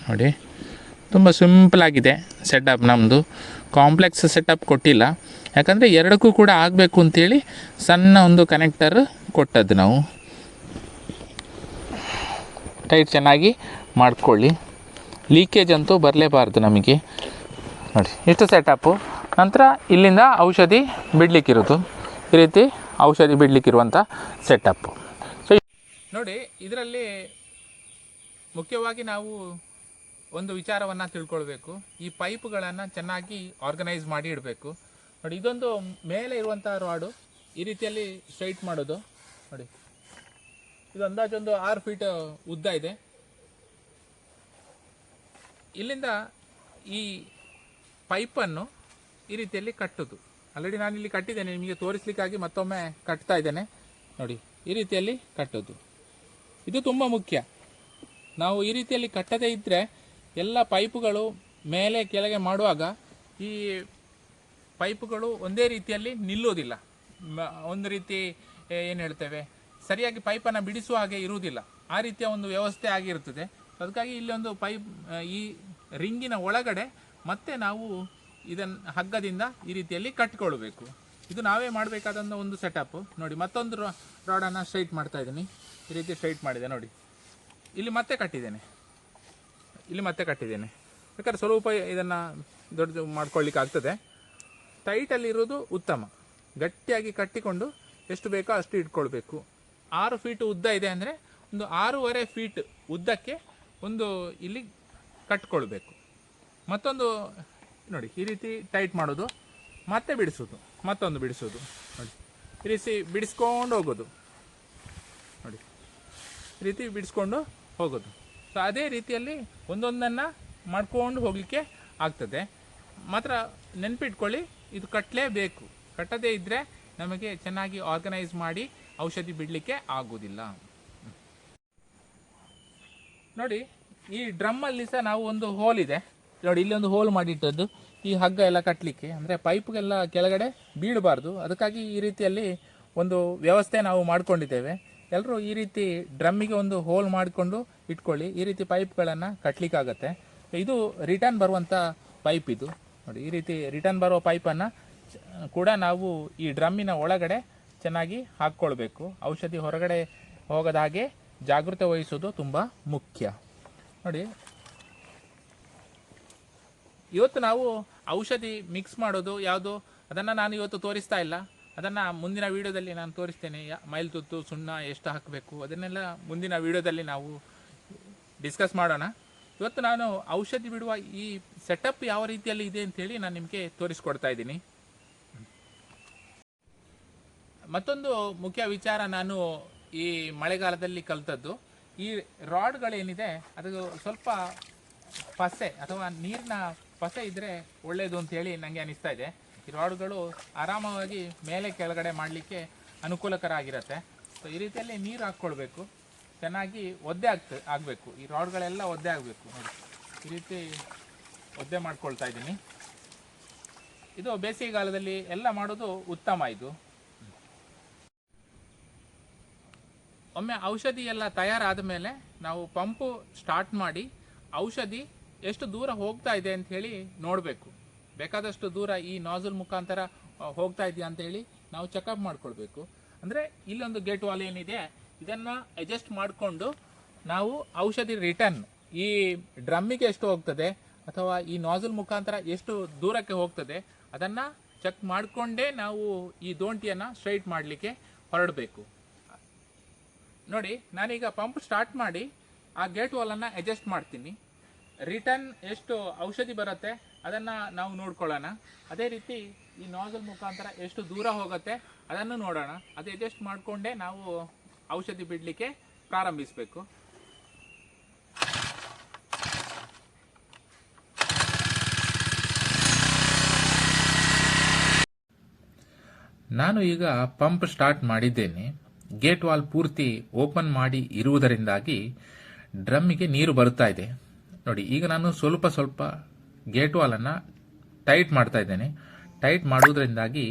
ನೋಡಿ. ತುಂಬ ಸಿಂಪಲ್ ಆಗಿದೆ ಸೆಟಪ್ ನಮ್ಮದು ಕಾಂಪ್ಲೆಕ್ಸ್ ಸೆಟಪ್ ಕೊಟ್ಟಿಲ್ಲ. ಯಾಕಂದರೆ ಎರಡಕ್ಕೂ ಕೂಡ ಆಗಬೇಕು ಅಂತೇಳಿ ಸಣ್ಣ ಒಂದು ಕನೆಕ್ಟರ್ ಕೊಟ್ಟದ್ದು ನಾವು. ಟೈಟ್ ಚೆನ್ನಾಗಿ ಮಾಡಿಕೊಳ್ಳಿ. ಲೀಕೇಜ್ ಅಂತೂ ಬರಲೇಬಾರ್ದು ನಮಗೆ. ನೋಡಿ, ಇಷ್ಟು ಸೆಟಪ್ಪು ನಂತರ ಇಲ್ಲಿಂದ ಔಷಧಿ ಬಿಡಲಿಕ್ಕಿರೋದು. ಈ ರೀತಿ ಔಷಧಿ ಬಿಡಲಿಕ್ಕಿರುವಂಥ ಸೆಟಪ್ಪು ಸೊ ನೋಡಿ, ಇದರಲ್ಲಿ ಮುಖ್ಯವಾಗಿ ನಾವು ಒಂದು ವಿಚಾರವನ್ನು ತಿಳ್ಕೊಳ್ಬೇಕು. ಈ ಪೈಪ್ಗಳನ್ನು ಚೆನ್ನಾಗಿ ಆರ್ಗನೈಸ್ ಮಾಡಿ ಇಡಬೇಕು. ನೋಡಿ, ಇದೊಂದು ಮೇಲೆ ಇರುವಂಥ ರಾಡು ಈ ರೀತಿಯಲ್ಲಿ ಸ್ಟ್ರೈಟ್ ಮಾಡೋದು. ನೋಡಿ, ಇದು ಅಂದಾಜೊಂದು ಆರು ಫೀಟ್ ಉದ್ದ ಇದೆ. ಇಲ್ಲಿಂದ ಈ ಪೈಪನ್ನು ಈ ರೀತಿಯಲ್ಲಿ ಕಟ್ಟೋದು. ಆಲ್ರೆಡಿ ನಾನು ಇಲ್ಲಿ ಕಟ್ಟಿದ್ದೇನೆ, ನಿಮಗೆ ತೋರಿಸ್ಲಿಕ್ಕಾಗಿ ಮತ್ತೊಮ್ಮೆ ಕಟ್ತಾ ಇದ್ದೇನೆ. ನೋಡಿ, ಈ ರೀತಿಯಲ್ಲಿ ಕಟ್ಟೋದು. ಇದು ತುಂಬ ಮುಖ್ಯ. ನಾವು ಈ ರೀತಿಯಲ್ಲಿ ಕಟ್ಟದೇ ಇದ್ದರೆ ಎಲ್ಲ ಪೈಪುಗಳು ಮೇಲೆ ಕೆಳಗೆ ಮಾಡುವಾಗ ಈ ಪೈಪುಗಳು ಒಂದೇ ರೀತಿಯಲ್ಲಿ ನಿಲ್ಲೋದಿಲ್ಲ. ಒಂದು ರೀತಿ ಏನು ಹೇಳ್ತೇವೆ, ಸರಿಯಾಗಿ ಪೈಪನ್ನು ಬಿಡಿಸುವ ಹಾಗೆ ಇರುವುದಿಲ್ಲ. ಆ ರೀತಿಯ ಒಂದು ವ್ಯವಸ್ಥೆ ಆಗಿರುತ್ತದೆ. ಅದಕ್ಕಾಗಿ ಇಲ್ಲಿ ಒಂದು ಪೈಪ್ ಈ ರಿಂಗಿನ ಒಳಗಡೆ ಮತ್ತೆ ನಾವು ಇದನ್ನು ಹಗ್ಗದಿಂದ ಈ ರೀತಿಯಲ್ಲಿ ಕಟ್ಕೊಳ್ಬೇಕು ಇದು ನಾವೇ ಮಾಡಬೇಕಾದಂಥ ಒಂದು ಸೆಟಪ್ ನೋಡಿ, ಮತ್ತೊಂದು ರಾಡನ್ನು ಸ್ಟ್ರೈಟ್ ಮಾಡ್ತಾ ಇದ್ದೀನಿ. ಈ ರೀತಿ ಸ್ಟ್ರೈಟ್ ಮಾಡಿದೆ, ನೋಡಿ. ಇಲ್ಲಿ ಮತ್ತೆ ಕಟ್ಟಿದ್ದೇನೆ. ಇಲ್ಲಿ ಮತ್ತೆ ಕಟ್ಟಿದ್ದೇನೆ. ಬೇಕಾದ್ರೆ ಸ್ವಲ್ಪ ಇದನ್ನು ದೊಡ್ಡದು ಮಾಡ್ಕೊಳ್ಳಿಕ್ಕೆ ಆಗ್ತದೆ. ಟೈಟಲ್ಲಿ ಇರೋದು ಉತ್ತಮ. ಗಟ್ಟಿಯಾಗಿ ಕಟ್ಟಿಕೊಂಡು ಎಷ್ಟು ಬೇಕೋ ಅಷ್ಟು ಇಟ್ಕೊಳ್ಬೇಕು. ಆರು ಫೀಟ್ ಉದ್ದ ಇದೆ ಅಂದರೆ ಒಂದು ಆರೂವರೆ ಫೀಟ್ ಉದ್ದಕ್ಕೆ ಒಂದು ಇಲ್ಲಿ ಕಟ್ಕೊಳ್ಬೇಕು. ಮತ್ತೊಂದು, ನೋಡಿ, ಈ ರೀತಿ ಟೈಟ್ ಮಾಡೋದು. ಮತ್ತೆ ಬಿಡಿಸೋದು. ಮತ್ತೊಂದು ಬಿಡಿಸೋದು. ನೋಡಿ, ಈ ರೀತಿ ಬಿಡಿಸ್ಕೊಂಡು ಹೋಗೋದು. ನೋಡಿ, ಈ ರೀತಿ ಬಿಡಿಸ್ಕೊಂಡು ಹೋಗೋದು. ಸೊ ಅದೇ ರೀತಿಯಲ್ಲಿ ಒಂದೊಂದನ್ನು ಮಾಡ್ಕೊಂಡು ಹೋಗಲಿಕ್ಕೆ ಆಗ್ತದೆ. ಮಾತ್ರ ನೆನಪಿಟ್ಕೊಳ್ಳಿ, ಇದು ಕಟ್ಟಲೇಬೇಕು ಕಟ್ಟದೇ ಇದ್ದರೆ ನಮಗೆ ಚೆನ್ನಾಗಿ ಆರ್ಗನೈಸ್ ಮಾಡಿ ಔಷಧಿ ಬಿಡಲಿಕ್ಕೆ ಆಗೋದಿಲ್ಲ. ನೋಡಿ, ಈ ಡ್ರಮ್ಮಲ್ಲಿ ಸಹ ನಾವು ಒಂದು ಹೋಲ್ ಇದೆ. ನೋಡಿ, ಇಲ್ಲಿ ಒಂದು ಹೋಲ್ ಮಾಡಿಟ್ಟದ್ದು. ಈ ಹಗ್ಗ ಎಲ್ಲ ಕಟ್ಟಲಿಕ್ಕೆ ಅಂದರೆ ಪೈಪ್ಗೆಲ್ಲ ಕೆಳಗಡೆ ಬೀಳಬಾರ್ದು. ಅದಕ್ಕಾಗಿ ಈ ರೀತಿಯಲ್ಲಿ ಒಂದು ವ್ಯವಸ್ಥೆ ನಾವು ಮಾಡಿಕೊಂಡಿದ್ದೇವೆ. ಎಲ್ಲರೂ ಈ ರೀತಿ ಡ್ರಮ್ಮಿಗೆ ಒಂದು ಹೋಲ್ ಮಾಡಿಕೊಂಡು ಇಟ್ಕೊಳ್ಳಿ. ಈ ರೀತಿ ಪೈಪ್ಗಳನ್ನು ಕಟ್ಟಲಿಕ್ಕಾಗತ್ತೆ ಇದು ರಿಟರ್ನ್ ಬರುವಂಥ ಪೈಪ್ ಇದು. ನೋಡಿ, ಈ ರೀತಿ ರಿಟರ್ನ್ ಬರೋ ಪೈಪನ್ನು ಕೂಡ ನಾವು ಈ ಡ್ರಮ್ಮಿನ ಒಳಗಡೆ ಚೆನ್ನಾಗಿ ಹಾಕ್ಕೊಳ್ಬೇಕು. ಔಷಧಿ ಹೊರಗಡೆ ಹೋಗದ ಹಾಗೆ ಜಾಗೃತೆ ವಹಿಸೋದು ತುಂಬ ಮುಖ್ಯ. ನೋಡಿ, ಇವತ್ತು ನಾವು ಔಷಧಿ ಮಿಕ್ಸ್ ಮಾಡೋದು ಯಾವುದು? ಅದನ್ನು ನಾನು ಇವತ್ತು ತೋರಿಸ್ತಾ ಇಲ್ಲ. ಅದನ್ನು ಮುಂದಿನ ವಿಡಿಯೋದಲ್ಲಿ ನಾನು ತೋರಿಸ್ತೇನೆ. ಮೈಲ್ ತುತ್ತು, ಸುಣ್ಣ ಎಷ್ಟು ಹಾಕಬೇಕು? ಅದನ್ನೆಲ್ಲ ಮುಂದಿನ ವಿಡಿಯೋದಲ್ಲಿ ನಾವು ಡಿಸ್ಕಸ್ ಮಾಡೋಣ. ಇವತ್ತು ನಾನು ಔಷಧಿ ಬಿಡುವ ಈ ಸೆಟಪ್ ಯಾವ ರೀತಿಯಲ್ಲಿ ಇದೆ ಅಂತೇಳಿ ನಾನು ನಿಮಗೆ ತೋರಿಸ್ಕೊಡ್ತಾ ಇದ್ದೀನಿ. ಮತ್ತೊಂದು ಮುಖ್ಯ ವಿಚಾರ ನಾನು ಈ ಮಳೆಗಾಲದಲ್ಲಿ ಕಲಿತದ್ದು. ಈ ರಾಡ್ಗಳೇನಿದೆ ಅದು ಸ್ವಲ್ಪ ಪಸೆ ಅಥವಾ ನೀರಿನ ಪಸೆ ಇದ್ದರೆ ಒಳ್ಳೆಯದು ಅಂತೇಳಿ ನನಗೆ ಅನಿಸ್ತಾ ಇದೆ. ಈ ರಾಡ್ಗಳು ಆರಾಮವಾಗಿ ಮೇಲೆ ಕೆಳಗಡೆ ಮಾಡಲಿಕ್ಕೆ ಅನುಕೂಲಕರ ಆಗಿರುತ್ತೆ ಸೊ ಈ ರೀತಿಯಲ್ಲಿ ನೀರು ಹಾಕ್ಕೊಳ್ಬೇಕು. ಚೆನ್ನಾಗಿ ಒದ್ದೆ ಆಗ್ತ, ಆಗಬೇಕು. ಈ ರಾಡ್ಗಳೆಲ್ಲ ಒದ್ದೆ ಆಗಬೇಕು ನೋಡಿ. ಈ ರೀತಿ ಒದ್ದೆ ಮಾಡ್ಕೊಳ್ತಾ ಇದ್ದೀನಿ. ಇದು ಬೇಸಿಗೆಗಾಲದಲ್ಲಿ ಎಲ್ಲ ಮಾಡೋದು ಉತ್ತಮ ಇದು. ಒಮ್ಮೆ ಔಷಧಿ ಎಲ್ಲ ತಯಾರಾದ ಮೇಲೆ ನಾವು ಪಂಪು ಸ್ಟಾರ್ಟ್ ಮಾಡಿ ಔಷಧಿ ಎಷ್ಟು ದೂರ ಹೋಗ್ತಾ ಇದೆ ಅಂತ ಹೇಳಿ ನೋಡಬೇಕು. ಬೇಕಾದಷ್ಟು ದೂರ ಈ ನಾಜಲ್ ಮುಖಾಂತರ ಹೋಗ್ತಾ ಇದೆಯಾ ಅಂತ ಹೇಳಿ ನಾವು ಚೆಕಪ್ ಮಾಡ್ಕೊಳ್ಬೇಕು. ಅಂದರೆ ಇಲ್ಲೊಂದು ಗೇಟ್ ವಾಲ್ ಏನಿದೆ ಇದನ್ನು ಅಡ್ಜಸ್ಟ್ ಮಾಡಿಕೊಂಡು ನಾವು ಔಷಧಿ ರಿಟರ್ನ್ ಈ ಡ್ರಮ್ಮಿಗೆ ಎಷ್ಟು ಹೋಗ್ತದೆ ಅಥವಾ ಈ ನಾಜಲ್ ಮುಖಾಂತರ ಎಷ್ಟು ದೂರಕ್ಕೆ ಹೋಗ್ತದೆ ಅದನ್ನು ಚೆಕ್ ಮಾಡಿಕೊಂಡೇ ನಾವು ಈ ದೋಂಟಿಯನ್ನು ಸ್ಟ್ರೈಟ್ ಮಾಡಲಿಕ್ಕೆ ಹೊರಡಬೇಕು. ನೋಡಿ, ನಾನೀಗ ಪಂಪ್ ಸ್ಟಾರ್ಟ್ ಮಾಡಿ ಆ ಗೇಟ್ ವಾಲನ್ನು ಅಡ್ಜಸ್ಟ್ ಮಾಡ್ತೀನಿ. ರಿಟರ್ನ್ ಎಷ್ಟು ಔಷಧಿ ಬರುತ್ತೆ ಅದನ್ನು ನಾವು ನೋಡ್ಕೊಳ್ಳೋಣ. ಅದೇ ರೀತಿ ಈ ನಾಜಲ್ ಮುಖಾಂತರ ಎಷ್ಟು ದೂರ ಹೋಗುತ್ತೆ ಅದನ್ನು ನೋಡೋಣ. ಅದು ಅಡ್ಜಸ್ಟ್ ಮಾಡಿಕೊಂಡೇ ನಾವು ಔಷಧಿ ಬಿಡಲಿಕ್ಕೆ ಪ್ರಾರಂಭಿಸಬೇಕು. ನಾನು ಈಗ ಪಂಪ್ ಸ್ಟಾರ್ಟ್ ಮಾಡಿದ್ದೇನೆ. ಗೇಟ್ ವಾಲ್ ಪೂರ್ತಿ ಓಪನ್ ಮಾಡಿ ಇರುವುದರಿಂದಾಗಿ ಡ್ರಮ್ಮಿಗೆ ನೀರು ಬರುತ್ತಾ ಇದೆ. ನೋಡಿ, ಈಗ ನಾನು ಸ್ವಲ್ಪ ಸ್ವಲ್ಪ ಗೇಟ್ ವಾಲನ್ನು ಟೈಟ್ ಮಾಡ್ತಾ ಇದ್ದೇನೆ. ಟೈಟ್ ಮಾಡುವುದರಿಂದಾಗಿ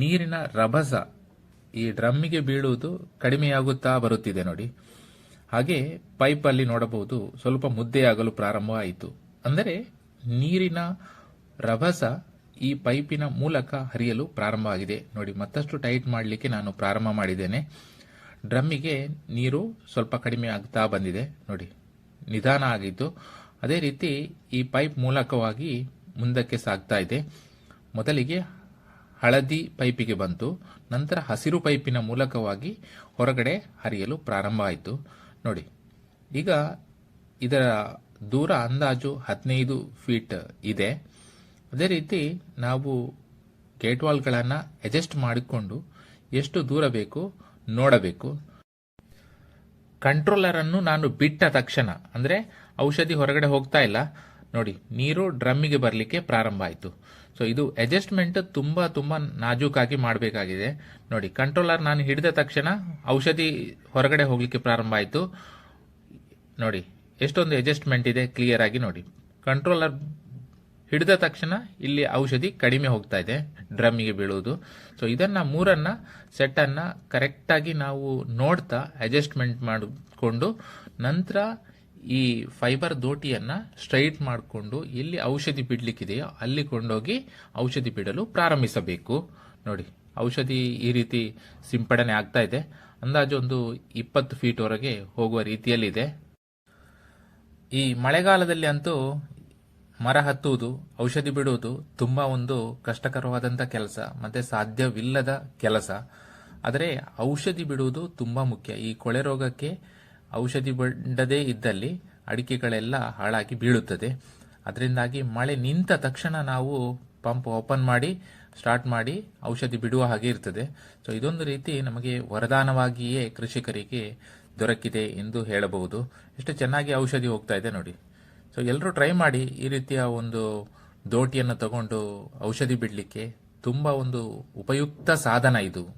ನೀರಿನ ರಭಸ ಈ ಡ್ರಮ್ಮಿಗೆ ಬೀಳುವುದು ಕಡಿಮೆಯಾಗುತ್ತಾ ಬರುತ್ತಿದೆ ನೋಡಿ. ಹಾಗೆ ಪೈಪಲ್ಲಿ ನೋಡಬಹುದು ಸ್ವಲ್ಪ ಮುದ್ದೆಯಾಗಲು ಪ್ರಾರಂಭವಾಯಿತು. ಅಂದರೆ ನೀರಿನ ರಭಸ ಈ ಪೈಪಿನ ಮೂಲಕ ಹರಿಯಲು ಪ್ರಾರಂಭವಾಗಿದೆ. ನೋಡಿ, ಮತ್ತಷ್ಟು ಟೈಟ್ ಮಾಡಲಿಕ್ಕೆ ನಾನು ಪ್ರಾರಂಭ ಮಾಡಿದ್ದೇನೆ. ಡ್ರಮ್ಮಿಗೆ ನೀರು ಸ್ವಲ್ಪ ಕಡಿಮೆ ಆಗ್ತಾ ಬಂದಿದೆ. ನೋಡಿ, ನಿಧಾನ ಆಗಿದ್ದು, ಅದೇ ರೀತಿ ಈ ಪೈಪ್ ಮೂಲಕವಾಗಿ ಮುಂದಕ್ಕೆ ಸಾಗ್ತಾ ಇದೆ. ಮೊದಲಿಗೆ ಹಳದಿ ಪೈಪಿಗೆ ಬಂತು. ನಂತರ ಹಸಿರು ಪೈಪಿನ ಮೂಲಕವಾಗಿ ಹೊರಗಡೆ ಹರಿಯಲು ಪ್ರಾರಂಭ ಆಯಿತು. ನೋಡಿ, ಈಗ ಇದರ ದೂರ ಅಂದಾಜು ಹದಿನೈದು ಫೀಟ್ ಇದೆ. ಅದೇ ರೀತಿ ನಾವು ಗೇಟ್ ವಾಲ್ಗಳನ್ನು ಅಡ್ಜಸ್ಟ್ ಮಾಡಿಕೊಂಡು ಎಷ್ಟು ದೂರ ಬೇಕು ನೋಡಬೇಕು. ಕಂಟ್ರೋಲರನ್ನು ನಾನು ಬಿಟ್ಟ ತಕ್ಷಣ, ಅಂದರೆ ಔಷಧಿ ಹೊರಗಡೆ ಹೋಗ್ತಾ ಇಲ್ಲ. ನೋಡಿ, ನೀರು ಡ್ರಮ್ಮಿಗೆ ಬರಲಿಕ್ಕೆ ಪ್ರಾರಂಭ ಆಯಿತು. ಸೊ ಇದು ಅಡ್ಜಸ್ಟ್ಮೆಂಟ್ ತುಂಬ ತುಂಬ ನಾಜೂಕಾಗಿ ಮಾಡಬೇಕಾಗಿದೆ. ನೋಡಿ ಕಂಟ್ರೋಲರ್ ನಾನು ಹಿಡಿದ ತಕ್ಷಣ ಔಷಧಿ ಹೊರಗಡೆ ಹೋಗಲಿಕ್ಕೆ ಪ್ರಾರಂಭ ಆಯಿತು. ನೋಡಿ, ಎಷ್ಟೊಂದು ಅಡ್ಜಸ್ಟ್ಮೆಂಟ್ ಇದೆ ಕ್ಲಿಯರ್ ಆಗಿ ನೋಡಿ. ಕಂಟ್ರೋಲರ್ ಹಿಡಿದ ತಕ್ಷಣ ಇಲ್ಲಿ ಔಷಧಿ ಕಡಿಮೆ ಹೋಗ್ತಾ ಇದೆ, ಡ್ರಮ್ಮಿಗೆ ಬೀಳುವುದು. ಸೊ ಇದನ್ನ ಮೂರನ್ನ ಸೆಟ್ಟನ್ನು ಕರೆಕ್ಟಾಗಿ ನಾವು ನೋಡ್ತಾ ಅಡ್ಜಸ್ಟ್ಮೆಂಟ್ ಮಾಡಿಕೊಂಡು ನಂತರ ಈ ಫೈಬರ್ ದೋಟಿಯನ್ನು ಸ್ಟ್ರೈಟ್ ಮಾಡಿಕೊಂಡು ಎಲ್ಲಿ ಔಷಧಿ ಬಿಡಲಿಕ್ಕಿದೆಯೋ ಅಲ್ಲಿ ಕೊಂಡೋಗಿ ಔಷಧಿ ಬಿಡಲು ಪ್ರಾರಂಭಿಸಬೇಕು. ನೋಡಿ, ಔಷಧಿ ಈ ರೀತಿ ಸಿಂಪಡಣೆ ಆಗ್ತಾ ಇದೆ. ಅಂದಾಜು ಒಂದು ಇಪ್ಪತ್ತು ಫೀಟ್ ವರೆಗೆ ಹೋಗುವ ರೀತಿಯಲ್ಲಿದೆ. ಈ ಮಳೆಗಾಲದಲ್ಲಿ ಅಂತೂ ಮರ ಹತ್ತುವುದು, ಔಷಧಿ ಬಿಡುವುದು ತುಂಬ ಒಂದು ಕಷ್ಟಕರವಾದಂಥ ಕೆಲಸ, ಮತ್ತೆ ಸಾಧ್ಯವಿಲ್ಲದ ಕೆಲಸ. ಆದರೆ ಔಷಧಿ ಬಿಡುವುದು ತುಂಬ ಮುಖ್ಯ. ಈ ಕೊಳೆ ರೋಗಕ್ಕೆ ಔಷಧಿ ಬಂಡದೇ ಇದ್ದಲ್ಲಿ ಅಡಿಕೆಗಳೆಲ್ಲ ಹಾಳಾಗಿ ಬೀಳುತ್ತದೆ. ಅದರಿಂದಾಗಿ ಮಳೆ ನಿಂತ ತಕ್ಷಣ ನಾವು ಪಂಪ್ ಓಪನ್ ಮಾಡಿ, ಸ್ಟಾರ್ಟ್ ಮಾಡಿ ಔಷಧಿ ಬಿಡುವ ಹಾಗೆ ಇರ್ತದೆ. ಸೊ ಇದೊಂದು ರೀತಿ ನಮಗೆ ವರದಾನವಾಗಿಯೇ ಕೃಷಿಕರಿಗೆ ದೊರಕಿದೆ ಎಂದು ಹೇಳಬಹುದು. ಎಷ್ಟು ಚೆನ್ನಾಗಿ ಔಷಧಿ ಹೋಗ್ತಾ ಇದೆ ನೋಡಿ. ಸೊ ಎಲ್ಲರೂ ಟ್ರೈ ಮಾಡಿ ಈ ರೀತಿಯ ಒಂದು ದೋಟಿಯನ್ನು ತಗೊಂಡು ಔಷಧಿ ಬಿಡಲಿಕ್ಕೆ ತುಂಬ ಒಂದು ಉಪಯುಕ್ತ ಸಾಧನ ಇದು.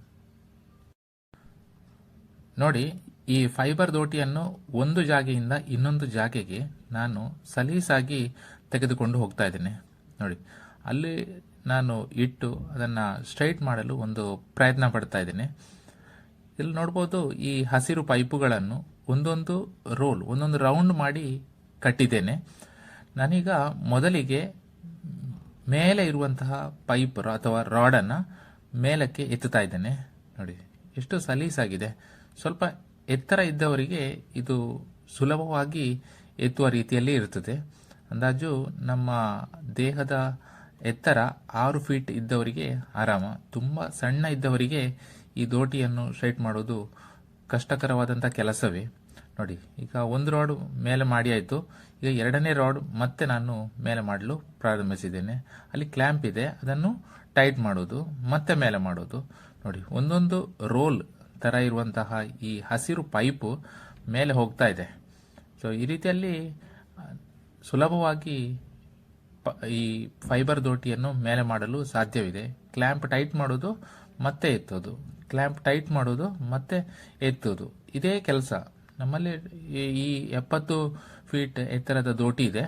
ನೋಡಿ ಈ ಫೈಬರ್ ದೋಟಿಯನ್ನು ಒಂದು ಜಾಗೆಯಿಂದ ಇನ್ನೊಂದು ಜಾಗೆಗೆ ನಾನು ಸಲೀಸಾಗಿ ತೆಗೆದುಕೊಂಡು ಹೋಗ್ತಾ ಇದ್ದೇನೆ. ನೋಡಿ, ಅಲ್ಲಿ ನಾನು ಇಟ್ಟು ಅದನ್ನು ಸ್ಟ್ರೈಟ್ ಮಾಡಲು ಒಂದು ಪ್ರಯತ್ನ ಪಡ್ತಾ ಇದ್ದೇನೆ. ಇಲ್ಲಿ ನೋಡ್ಬೋದು ಈ ಹಸಿರು ಪೈಪುಗಳನ್ನು ಒಂದೊಂದು ರೋಲ್, ಒಂದೊಂದು ರೌಂಡ್ ಮಾಡಿ ಕಟ್ಟಿದ್ದೇನೆ. ನಾನೀಗ ಮೊದಲಿಗೆ ಮೇಲೆ ಇರುವಂತಹ ಪೈಪ್ ಅಥವಾ ರಾಡನ್ನು ಮೇಲಕ್ಕೆ ಎತ್ತುತ್ತಾ ಇದ್ದೇನೆ. ನೋಡಿ, ಎಷ್ಟು ಸಲೀಸಾಗಿದೆ. ಸ್ವಲ್ಪ ಎತ್ತರ ಇದ್ದವರಿಗೆ ಇದು ಸುಲಭವಾಗಿ ಎತ್ತುವ ರೀತಿಯಲ್ಲಿ ಇರುತ್ತದೆ. ಅಂದಾಜು ನಮ್ಮ ದೇಹದ ಎತ್ತರ ಆರು ಫೀಟ್ ಇದ್ದವರಿಗೆ ಆರಾಮ. ತುಂಬ ಸಣ್ಣ ಇದ್ದವರಿಗೆ ಈ ದೋಟಿಯನ್ನು ಸ್ಟ್ರೈಟ್ ಮಾಡೋದು ಕಷ್ಟಕರವಾದಂಥ ಕೆಲಸವೇ. ನೋಡಿ, ಈಗ ಒಂದು ರಾಡ್ ಮೇಲೆ ಮಾಡಿ ಆಯಿತು. ಈಗ ಎರಡನೇ ರಾಡ್ ಮತ್ತೆ ನಾನು ಮೇಲೆ ಮಾಡಲು ಪ್ರಾರಂಭಿಸಿದ್ದೇನೆ. ಅಲ್ಲಿ ಕ್ಲ್ಯಾಂಪ್ ಇದೆ, ಅದನ್ನು ಟೈಟ್ ಮಾಡೋದು ಮತ್ತೆ ಮೇಲೆ ಮಾಡೋದು ನೋಡಿ, ಒಂದೊಂದು ರೋಲ್ ಥರ ಇರುವಂತಹ ಈ ಹಸಿರು ಪೈಪು ಮೇಲೆ ಹೋಗ್ತಾ ಇದೆ. ಸೊ ಈ ರೀತಿಯಲ್ಲಿ ಸುಲಭವಾಗಿ ಈ ಫೈಬರ್ ದೋಟಿಯನ್ನು ಮೇಲೆ ಮಾಡಲು ಸಾಧ್ಯವಿದೆ. ಕ್ಲ್ಯಾಂಪ್ ಟೈಟ್ ಮಾಡೋದು ಮತ್ತೆ ಎತ್ತೋದು ಕ್ಲ್ಯಾಂಪ್ ಟೈಟ್ ಮಾಡೋದು ಮತ್ತೆ ಎತ್ತೋದು ಇದೇ ಕೆಲಸ. ನಮ್ಮಲ್ಲಿ ಈ- ಎಪ್ಪತ್ತು ಫೀಟ್ ಎತ್ತರದ ದೋಟಿ ಇದೆ.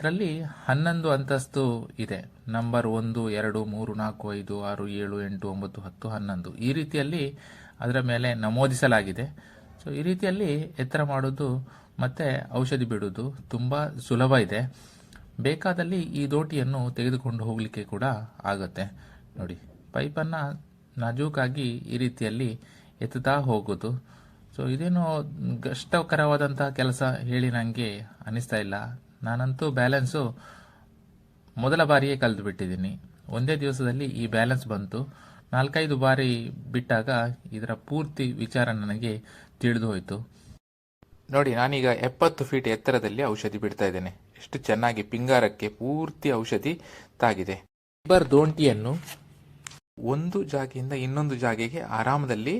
ಇದರಲ್ಲಿ ಹನ್ನೊಂದು ಅಂತಸ್ತು ಇದೆ. ನಂಬರ್ ಒಂದು, ಎರಡು, ಮೂರು, ನಾಲ್ಕು, ಐದು, ಆರು, ಏಳು, ಎಂಟು, ಒಂಬತ್ತು, ಹತ್ತು, ಹನ್ನೊಂದು. ಈ ರೀತಿಯಲ್ಲಿ ಅದರ ಮೇಲೆ ನಮೂದಿಸಲಾಗಿದೆ. ಸೊ ಈ ರೀತಿಯಲ್ಲಿ ಎತ್ತರ ಮಾಡೋದು ಮತ್ತೆ ಔಷಧಿ ಬಿಡೋದು ತುಂಬ ಸುಲಭ ಇದೆ. ಬೇಕಾದಲ್ಲಿ ಈ ದೋಟಿಯನ್ನು ತೆಗೆದುಕೊಂಡು ಹೋಗಲಿಕ್ಕೆ ಕೂಡ ಆಗುತ್ತೆ. ನೋಡಿ, ಪೈಪನ್ನು ನಾಜೂಕಾಗಿ ಈ ರೀತಿಯಲ್ಲಿ ಎತ್ತುತ್ತಾ ಹೋಗೋದು ಸೊ ಇದೇನು ಕಷ್ಟಕರವಾದಂಥ ಕೆಲಸ ಹೇಳಿ ನನಗೆ ಅನ್ನಿಸ್ತಾ ಇಲ್ಲ. ನಾನಂತೂ ಬ್ಯಾಲೆನ್ಸು ಮೊದಲ ಬಾರಿಯೇ ಕಲಿತು ಬಿಟ್ಟಿದ್ದೀನಿ ಒಂದೇ ದಿವಸದಲ್ಲಿ ಈ ಬ್ಯಾಲೆನ್ಸ್ ಬಂತು. ನಾಲ್ಕೈದು ಬಾರಿ ಬಿಟ್ಟಾಗ ಇದರ ಪೂರ್ತಿ ವಿಚಾರ ನನಗೆ ತಿಳಿದು ಹೋಯಿತು. ನೋಡಿ ನಾನೀಗ ಎಪ್ಪತ್ತು ಫೀಟ್ ಎತ್ತರದಲ್ಲಿ ಔಷಧಿ ಬಿಡ್ತಾ ಇದ್ದೇನೆ. ಎಷ್ಟು ಚೆನ್ನಾಗಿ ಪಿಂಗಾರಕ್ಕೆ ಪೂರ್ತಿ ಔಷಧಿ ತಾಗಿದೆ. ಫೈಬರ್ ದೋಂಟಿಯನ್ನು ಒಂದು ಜಾಗೆಯಿಂದ ಇನ್ನೊಂದು ಜಾಗೆಗೆ ಆರಾಮದಲ್ಲಿ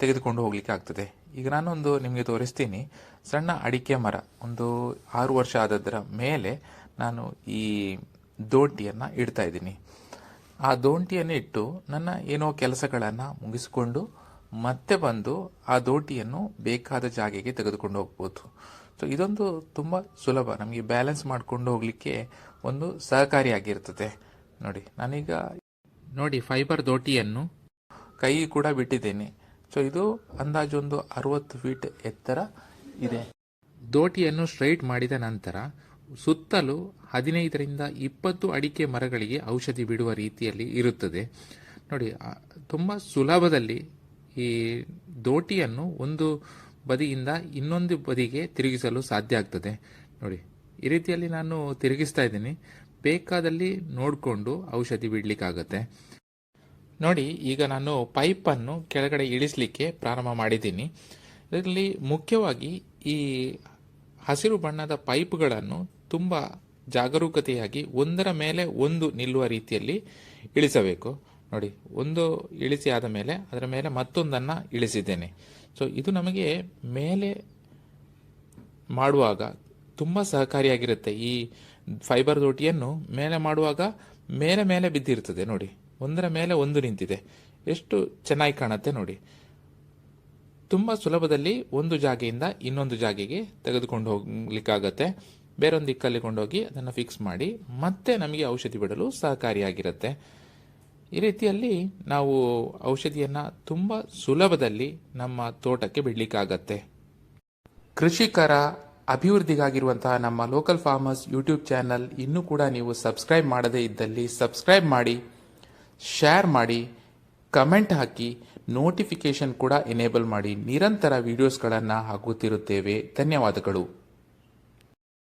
ತೆಗೆದುಕೊಂಡು ಹೋಗ್ಲಿಕ್ಕೆ ಆಗ್ತದೆ. ಈಗ ನಾನೊಂದು ನಿಮಗೆ ತೋರಿಸ್ತೀನಿ. ಸಣ್ಣ ಅಡಿಕೆ ಮರ ಒಂದು ಆರು ವರ್ಷ ಆದದರ ಮೇಲೆ ನಾನು ಈ ದೋಂಟಿಯನ್ನು ಇಡ್ತಾ ಇದ್ದೀನಿ. ಆ ದೋಂಟಿಯನ್ನು ಇಟ್ಟು ನನ್ನ ಏನೋ ಕೆಲಸಗಳನ್ನು ಮುಗಿಸಿಕೊಂಡು ಮತ್ತೆ ಬಂದು ಆ ದೋಟಿಯನ್ನು ಬೇಕಾದ ಜಾಗೆಗೆ ತೆಗೆದುಕೊಂಡು ಹೋಗ್ಬೋದು. ಸೊ ಇದೊಂದು ತುಂಬ ಸುಲಭ. ನಮಗೆ ಬ್ಯಾಲೆನ್ಸ್ ಮಾಡಿಕೊಂಡು ಹೋಗಲಿಕ್ಕೆ ಒಂದು ಸಹಕಾರಿಯಾಗಿರ್ತದೆ ನೋಡಿ, ನಾನೀಗ ನೋಡಿ ಫೈಬರ್ ದೋಟಿಯನ್ನು ಕೈ ಕೂಡ ಬಿಟ್ಟಿದ್ದೇನೆ. ಸೊ ಇದು ಅಂದಾಜು ಒಂದು ಅರವತ್ತು ಫೀಟ್ ಎತ್ತರ ಇದೆ. ದೋಟಿಯನ್ನು ಸ್ಟ್ರೈಟ್ ಮಾಡಿದ ನಂತರ ಸುತ್ತಲೂ ಹದಿನೈದರಿಂದ ಇಪ್ಪತ್ತು ಅಡಿಕೆ ಮರಗಳಿಗೆ ಔಷಧಿ ಬಿಡುವ ರೀತಿಯಲ್ಲಿ ಇರುತ್ತದೆ. ನೋಡಿ ತುಂಬ ಸುಲಭದಲ್ಲಿ ಈ ದೋಟಿಯನ್ನು ಒಂದು ಬದಿಯಿಂದ ಇನ್ನೊಂದು ಬದಿಗೆ ತಿರುಗಿಸಲು ಸಾಧ್ಯ ಆಗ್ತದೆ. ನೋಡಿ, ಈ ರೀತಿಯಲ್ಲಿ ನಾನು ತಿರುಗಿಸ್ತಾ ಇದ್ದೀನಿ. ಬೇಕಾದಲ್ಲಿ ನೋಡಿಕೊಂಡು ಔಷಧಿ ಬಿಡಲಿಕ್ಕಾಗತ್ತೆ. ನೋಡಿ, ಈಗ ನಾನು ಪೈಪನ್ನು ಕೆಳಗಡೆ ಇಳಿಸಲಿಕ್ಕೆ ಪ್ರಾರಂಭ ಮಾಡಿದ್ದೀನಿ. ಇದರಲ್ಲಿ ಮುಖ್ಯವಾಗಿ ಈ ಹಸಿರು ಬಣ್ಣದ ಪೈಪ್ಗಳನ್ನು ತುಂಬ ಜಾಗರೂಕತೆಯಾಗಿ ಒಂದರ ಮೇಲೆ ಒಂದು ನಿಲ್ಲುವ ರೀತಿಯಲ್ಲಿ ಇಳಿಸಬೇಕು. ನೋಡಿ, ಒಂದು ಇಳಿಸಿ ಆದ ಮೇಲೆ ಅದರ ಮೇಲೆ ಮತ್ತೊಂದನ್ನು ಇಳಿಸಿದ್ದೇನೆ. ಸೊ ಇದು ನಮಗೆ ಮೇಲೆ ಮಾಡುವಾಗ ತುಂಬ ಸಹಕಾರಿಯಾಗಿರುತ್ತೆ. ಈ ಫೈಬರ್ ದೋಟಿಯನ್ನು ಮೇಲೆ ಮಾಡುವಾಗ ಮೇಲೆ ಮೇಲೆ ಬಿದ್ದಿರ್ತದೆ. ನೋಡಿ, ಒಂದರ ಮೇಲೆ ಒಂದು ನಿಂತಿದೆ. ಎಷ್ಟು ಚೆನ್ನಾಗಿ ಕಾಣುತ್ತೆ ನೋಡಿ. ತುಂಬ ಸುಲಭದಲ್ಲಿ ಒಂದು ಜಾಗೆಯಿಂದ ಇನ್ನೊಂದು ಜಾಗೆಗೆ ತೆಗೆದುಕೊಂಡು ಹೋಗ್ಲಿಕ್ಕಾಗತ್ತೆ. ಬೇರೊಂದು ದಿಕ್ಕಲ್ಲಿ ಕೊಂಡೋಗಿ ಅದನ್ನು ಫಿಕ್ಸ್ ಮಾಡಿ ಮತ್ತೆ ನಮಗೆ ಔಷಧಿ ಬಿಡಲು ಸಹಕಾರಿಯಾಗಿರುತ್ತೆ. ಈ ರೀತಿಯಲ್ಲಿ ನಾವು ಔಷಧಿಯನ್ನು ತುಂಬ ಸುಲಭದಲ್ಲಿ ನಮ್ಮ ತೋಟಕ್ಕೆ ಬಿಡಲಿಕ್ಕಾಗತ್ತೆ. ಕೃಷಿಕರ ಅಭಿವೃದ್ಧಿಗಾಗಿರುವಂತಹ ನಮ್ಮ ಲೋಕಲ್ ಫಾರ್ಮರ್ಸ್ ಯೂಟ್ಯೂಬ್ ಚಾನಲ್ ಇನ್ನೂ ಕೂಡ ನೀವು ಸಬ್ಸ್ಕ್ರೈಬ್ ಮಾಡದೇ ಇದ್ದಲ್ಲಿ ಸಬ್ಸ್ಕ್ರೈಬ್ ಮಾಡಿ ಶೇರ್ ಮಾಡಿ ಕಮೆಂಟ್ ಹಾಕಿ ನೋಟಿಫಿಕೇಶನ್ ಕೂಡ ಎನೇಬಲ್ ಮಾಡಿ ನಿರಂತರ ವಿಡಿಯೋಸ್ಗಳನ್ನು ಹಾಕುತ್ತಿರುತ್ತೇವೆ. ಧನ್ಯವಾದಗಳು.